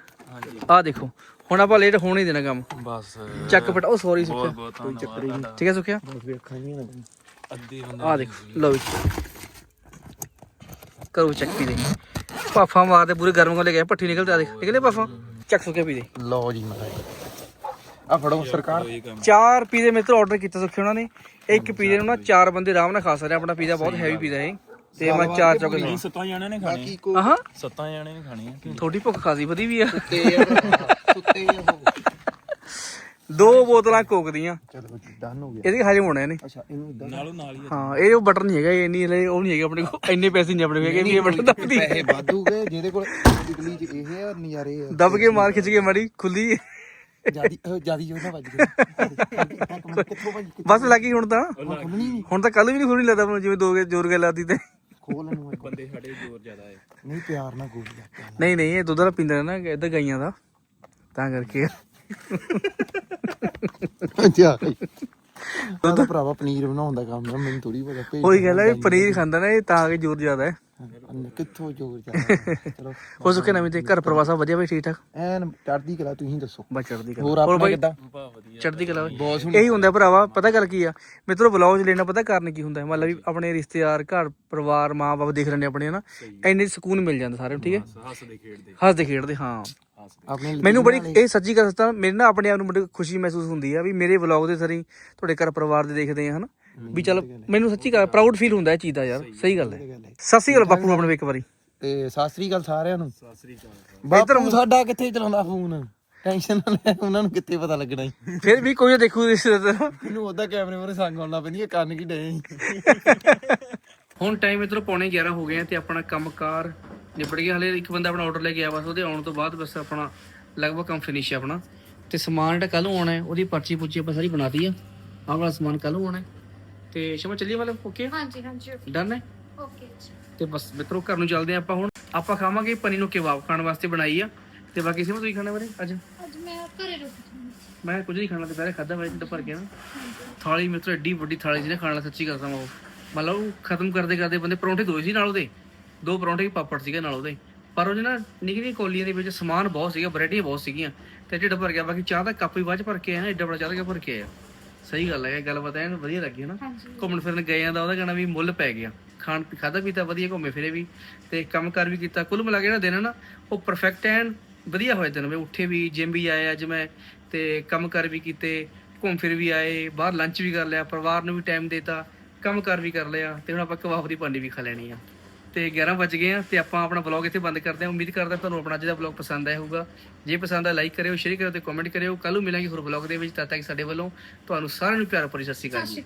ਆਹ ਦੇਖੋ ਹੁਣ ਆਪਾਂ ਲੇਟ ਹੋਣ ਹੀ ਦੇਣਾ ਕੰਮ। ਬਸ। ਚੱਕ ਪਟ ਉਹ ਸੌਰੀ ਬਹੁਤ ਸੁਖਿਆ। ਬਹੁਤ ਧੰਨਵਾਦ। ਤੁਹਾਡਾ ਠੀਕ ਹੈ ਸੁਖਿਆ? ਵੇਖਾਂ ਨਹੀਂ ਨਾ ਅੱਧੀ ਬੰਦੇ ਆਹ ਦੇਖੋ ਲਓ ਜੀ। ਕਰੋ ਚੱਕ ਪੀ ਦੇ। ਪਾਫਾ ਮਾਰਦੇ ਪੂਰੇ ਗਰਮ ਕੋਲੇ ਗਏ ਪੱਠੀ ਨਿਕਲਦੇ ਆ ਦੇਖ। ਨਿਕਲੇ ਪਾਫਾ ਚੱਕ ਸੁਕੇ ਪੀ ਦੇ। ਲਓ ਜੀ ਮਲਾਈ ਆ ਫੜੋ ਸਰਕਾਰ। ਚਾਰ ਪੀਜ਼ੇ ਮਿੱਤਰ ਆਰਡਰ ਕੀਤੇ ਸੁਖੇ ਉਹਨਾਂ ਨੇ। ਇੱਕ ਪੀਜ਼ੇ ਨੂੰ ਨਾ ਚਾਰ ਬੰਦੇ ਆਰਾਮ ਨਾਲ ਖਾ ਸਕਦੇ ਆ। ਆਪਣਾ ਪੀਜ਼ਾ ਬਹੁਤ ਹੈਵੀ ਪੀਜ਼ਾ ਹੈ ਤੇ ਮੈਂ ਚਾਰ ਚੌਕ ਨਹੀਂ ਸੱਤਾਂ ਜਾਣਿਆਂ ਨੇ ਖਾਣੇ ਬਾਕੀ ਕੋ ਆਹਾਂ। ਸੱਤਾਂ ਜਾਣਿਆਂ ਨੇ ਖਾਣੇ ਆ ਥੋੜੀ ਭੁੱਖ ਖਾਸੀ ਵਧੀ ਵੀ ਆ। ਤੇ ਸੁੱਤੇ ਉਹ। ਦੋ ਬੋਤਲਾਂ ਕੋਕ ਦੀਆਂ। ਚਲੋ ਜੀ ਡਨ ਹੋ ਗਿਆ। ਇਹਦੇ ਹਜਮ ਹੋਣੇ ਨੇ ਅੱਛਾ ਇਹਨੂੰ ਇਦਾਂ ਨਾਲੋਂ ਨਾਲ ਹੀ ਹਾਂ ਇਹ ਉਹ ਬਟਰ ਨਹੀਂ ਹੈਗਾ ਇਹ ਨਹੀਂ ਹਲੇ ਉਹ ਨਹੀਂ ਹੈਗਾ ਆਪਣੇ ਕੋਲ। ਇੰਨੇ ਪੈਸੇ ਨਹੀਂ ਆਪਣੇ ਕੋਲ ਹੈਗੇ ਵੀ ਇਹ ਬਟਰ ਦੱਬਦੀ। ਪੈਸੇ ਵਾਧੂ ਗਏ ਜਿਹਦੇ ਕੋਲ ਇਟਲੀ ਚ ਇਹ ਆ ਨਜ਼ਾਰੇ ਆ। ਦੱਬ ਕੇ ਮਾਰ ਖਿੱਚ ਕੇ ਮੜੀ ਖੁੱਲੀ। ਜਿਆਦੀ ਜਿਆਦੀ ਉਹਦਾ ਵੱਜ ਵੱਜ ਬਸ ਲੱਗੀ ਹੁਣ ਤਾਂ। ਖੁੱਲਣੀ ਹੁਣ ਤਾਂ ਕੱਲ ਵੀ ਨਹੀਂ ਖੁੱਲੀ ਲੱਗਦਾ ਜਿਵੇਂ ਦੋ ਜੋਰ ਕੇ ਲਾਦੀ ਤੇ। ਖੋਲ ਨੂੰ ਇੱਕ। ਬੰਦੇ ਸਾਡੇ ਜ਼ੋਰ ਜ਼ਿਆਦਾ ਹੈ। ਨਹੀਂ ਪਿਆਰ ਨਾਲ ਗੋਲ ਜਾ ਨਹੀਂ ਨਹੀਂ ਇਹ ਦੁੱਧ ਵਾਲਾ ਪੀਂਦਾ ਨਾ ਇੱਧਰ ਗਾਈਆਂ ਦਾ। ਤਾਂ ਕਰਕੇ। ਅੱਛਾ ਉਹਦਾ ਭਰਾਵਾ ਪਨੀਰ ਬਣਾਉਣ ਦਾ ਕੰਮ ਆ ਮੈਨੂੰ ਥੋੜੀ ਪਤਾ ਭੇਜ ਉਹੀ ਗੱਲ ਹੈ ਵੀ ਪਨੀਰ ਖਾਂਦਾ ਨਾ ਇਹ ਤਾਂ ਕਿ ਜ਼ੋਰ ਜ਼ਿਆਦਾ ਹੈ। ਕਿੱਥੋਂ ਜੋਰ ਜਾ ਚਲੋ ਹੋ ਸੁੱਕੇ ਨਵੀਂ ਤੇ ਘਰ ਪਰਿਵਾਰ ਸਭ ਵਧੀਆ ਬਈ ਠੀਕ ਠਾਕ ਐਨ ਚੜਦੀ ਕਲਾ ਤੁਸੀਂ ਦੱਸੋ। ਬਸ ਚੜਦੀ ਕਲਾ। ਹੋਰ ਆਪਣਾ ਕਿੱਦਾਂ? ਚੜਦੀ ਕਲਾ ਬਹੁਤ ਇਹੀ ਹੁੰਦਾ ਭਰਾਵਾ ਪਤਾ ਗੱਲ ਕੀ ਆ? ਮਿੱਤਰੋ ਬਲੌਗ ਲੈਣਾ ਪਤਾ ਕਾਰਨ ਕੀ ਹੁੰਦਾ? ਹੈ ਮਤਲਬ ਵੀ ਆਪਣੇ ਰਿਸ਼ਤੇਦਾਰ ਘਰ ਪਰਿਵਾਰ ਮਾਂ-ਬਾਪ ਦੇਖ ਲੈਣੇ ਆਪਣੇ ਹਨਾ? ਇੰਨੇ ਸਕੂਨ ਮਿਲ ਜਾਂਦਾ ਸਾਰਿਆਂ ਨੂੰ ਠੀਕ ਹੈ? ਹੱਸਦੇ ਖੇਡਦੇ। ਹੱਸਦੇ ਖੇਡਦੇ ਹਾਂ। ਆਪਣੇ ਮੈਨੂੰ ਬੜੀ ਇਹ ਸੱਚੀ ਗੱਲ ਦੱਸਾਂ ਮੇਰੇ ਨਾ ਆਪਣੇ ਆਪ ਨੂੰ ਬੜੀ ਖੁਸ਼ੀ ਮਹਿਸੂਸ ਹੁੰਦੀ ਆ ਵੀ ਮੇਰੇ ਵਲੌਗ ਦੇ ਸਰੀ ਤੁਹਾਡੇ ਘਰ ਪਰਿਵਾਰ ਦੇ ਦੇਖਦੇ ਆ ਹਨਾ? ਵੀ ਚਲ ਮੈਨੂੰ ਸੱਚੀ ਗੱਲ ਪ੍ਰਾਊਡ ਫੀਲ ਹੁੰਦਾ ਇਹ ਚੀਜ਼ ਦਾ ਯਾਰ ਸਹੀ ਗੱਲ ਹੈ। ਸਤਿ ਸ੍ਰੀ ਅਕਾਲ ਬਾਪੂ ਨੂੰ ਆਪਣੇ ਇੱਕ ਵਾਰੀ। ਤੇ ਸਤਿ ਸ੍ਰੀ ਅਕਾਲ ਸਾਰਿਆਂ ਨੂੰ। ਸਤਿ ਸ੍ਰੀ ਅਕਾਲ। ਬਾਪੂ ਸਾਡਾ ਕਿੱਥੇ ਚਲਾਉਂਦਾ ਫੋਨ ਟੈਨਸ਼ਨ ਨਾ ਲੈ ਉਹਨਾਂ ਨੂੰ ਕਿੱਥੇ ਪਤਾ ਲੱਗਣਾ। ਫਿਰ ਵੀ ਕੋਈ ਦੇਖੂ ਇਸ ਇਹਨੂੰ ਉਹਦਾ ਕੈਮਰੇ ਮੂਹਰੇ ਸੰਗ ਆਉਣਾ ਪੈਂਦੀ ਹੈ ਕੰਨ ਕੀ ਡੇ ਹੁਣ ਟਾਈਮ ਇਧਰੋਂ ਪੌਣੇ 11 ਹੋ ਗਏ ਆ ਤੇ ਆਪਣਾ ਕੰਮਕਾਰ ਨਿਬੜ ਗਿਆ ਹਲੇ ਇੱਕ ਬੰਦਾ ਆਪਣਾ ਆਰਡਰ ਲੈ ਕੇ ਆਇਆ ਬਸ ਉਹਦੇ ਆਉਣ ਤੋਂ ਬਾਅਦ ਬਸ ਆਪਣਾ ਲਗਭਗ ਕੰਮ ਫਿਨਿਸ਼ ਹੈ ਆਪਣਾ। ਤੇ ਸਮਾਨ ਜਿਹੜਾ ਕੱਲ ਨੂੰ ਆਉਣਾ ਹੈ ਉਹਦੀ ਪਰਚੀ ਪੁੱਛੀ ਆਪਾਂ ਸਾਰੀ ਬਣਾਤੀ ਆ। ਆਹ ਵਾਲਾ ਸਮਾਨ ਕੱਲ ਨੂੰ ਆਉਣਾ ਹੈ। ਤੇ ਸ਼ਮਾ ਚੱਲੀਏ ਵਾਲੇ? ਓਕੇ ਹਾਂਜੀ ਹਾਂਜੀ ਡਨ ਹੈ? ਓਕੇ ਤੇ ਬਸ ਮਿੱਤਰੋ ਘਰ ਨੂੰ ਚੱਲਦੇ ਆ ਆਪਾਂ ਹੁਣ। ਆਪਾਂ ਖਾਵਾਂਗੇ ਪਨੀ ਨੂੰ ਕਬਾਬ ਖਾਣ ਵਾਸਤੇ ਬਣਾਈ ਆ। ਤੇ ਬਾਕੀ ਸਿਮਾ ਤੁਸੀਂ ਖਾਣਾ ਬਾਰੇ ਅੱਜ? ਅੱਜ ਮੈਂ ਘਰੇ ਰੁਕੀ ਮੈਂ ਕੁਝ ਨਹੀਂ ਖਾਣਾ ਦੁਪਹਿਰੇ ਖਾਦਾ ਬਾਈ ਢਿੱਡ ਭਰ ਕੇ ਨਾ। ਥਾਲੀ ਮਿੱਤਰੋ ਐਡੀ ਵੱਡੀ ਥਾਲੀ ਸੀ ਨਾ ਖਾਣ ਸੱਚੀ ਕਰਦਾ ਮੈਂ ਉਹ। ਮਤਲਬ ਖਤਮ ਕਰਦੇ ਕਰਦੇ ਬੰਦੇ ਪਰੌਂਠੇ ਦੋਏ ਸੀ ਨਾਲ ਉਹਦੇ। ਦੋ ਪਰੌਂਠੇ ਹੀ ਪਾਪੜ ਸੀਗਾ ਨਾਲ ਉਹਦੇ। ਪਰ ਉਹਦੇ ਨਾ ਨਿੱਕੀ ਨਿੱਕੀ ਕੋਲੀਆਂ ਦੇ ਵਿੱਚ ਸਮਾਨ ਬਹੁਤ ਸੀਗਾ ਵੈਰਾਈਟੀਆਂ ਬਹੁਤ ਸੀਗੀਆਂ। ਤੇ ਢਿੱਡ ਭਰ ਗਿਆ ਬਾਕੀ ਚਾਹ ਦਾ ਕੱਪ ਵੀ ਬਾਅਦ ਚ ਭਰ ਕੇ ਆਇਆ ਨਾ ਐਡਾ ਬੜਾ ਚਾਹ ਦਾ ਕੱਪ ਭਰ ਕੇ ਆਇਆ ਸਹੀ ਗੱਲ ਹੈ ਗੱਲਬਾਤ ਐਨ ਵਧੀਆ ਲੱਗੀ ਨਾ ਘੁੰਮਣ ਫਿਰਨ ਗਏ ਆਂ ਦਾ ਉਹਦਾ ਕਹਿਣਾ ਵੀ ਮੁੱਲ ਪੈ ਗਿਆ। ਖਾਣ ਖਾਦਾ ਪੀਤਾ ਵਧੀਆ ਘੁੰਮੇ ਫਿਰੇ ਵੀ। ਤੇ ਕੰਮ ਕਰ ਵੀ ਕੀਤਾ। ਕੁੱਲ ਮਿਲਾ ਕੇ ਜਿਹੜਾ ਦਿਨ ਹੈ ਨਾ ਉਹ ਪਰਫੈਕਟ ਐਨ ਵਧੀਆ ਹੋਇਆ ਦਿਨ। ਮੈਂ ਉੱਠੇ ਵੀ ਜਿਮ ਵੀ ਆਏ ਅੱਜ ਮੈਂ ਤੇ ਕੰਮ ਕਰ ਵੀ ਕੀਤੇ ਘੁੰਮ ਫਿਰ ਵੀ ਆਏ ਬਾਹਰ ਲੰਚ ਵੀ ਕਰ ਲਿਆ ਪਰਿਵਾਰ ਨੂੰ ਵੀ ਟਾਈਮ ਦਿੱਤਾ ਕੰਮ ਕਰ ਵੀ ਕਰ ਲਿਆ ਤੇ ਹੁਣ ਆਪਾਂ ਕਬਾਬ ਦੀ ਪਾਂਡੀ ਵੀ ਖਾ ਲੈਣੀ ਆ। ਤੇ 11 ਵੱਜ ਗਏ ਆ ਤੇ ਆਪਾਂ ਆਪਣਾ ਵਲੌਗ ਇੱਥੇ ਬੰਦ ਕਰਦੇ ਹਾਂ। ਉਮੀਦ ਕਰਦਾ ਤੁਹਾਨੂੰ ਆਪਣਾ ਅੱਜ ਦਾ ਵਲੌਗ ਪਸੰਦ ਆਇਆ ਹੋਊਗਾ। ਜੇ ਪਸੰਦ ਆ ਲਾਈਕ ਕਰਿਓ ਸ਼ੇਅਰ ਕਰਿਓ ਤੇ ਕਮੈਂਟ ਕਰਿਓ। ਕੱਲ ਨੂੰ ਮਿਲਾਂਗੇ ਹੋਰ ਵਲੌਗ ਦੇ ਵਿੱਚ। ਤਦ ਤੱਕ ਸਾਡੇ ਵੱਲੋਂ ਤੁਹਾਨੂੰ ਸਾਰਿਆਂ ਨੂੰ ਪਿਆਰ ਭਰੀ ਸਤਿ ਸ਼੍ਰੀ ਅਕਾਲ ਜੀ।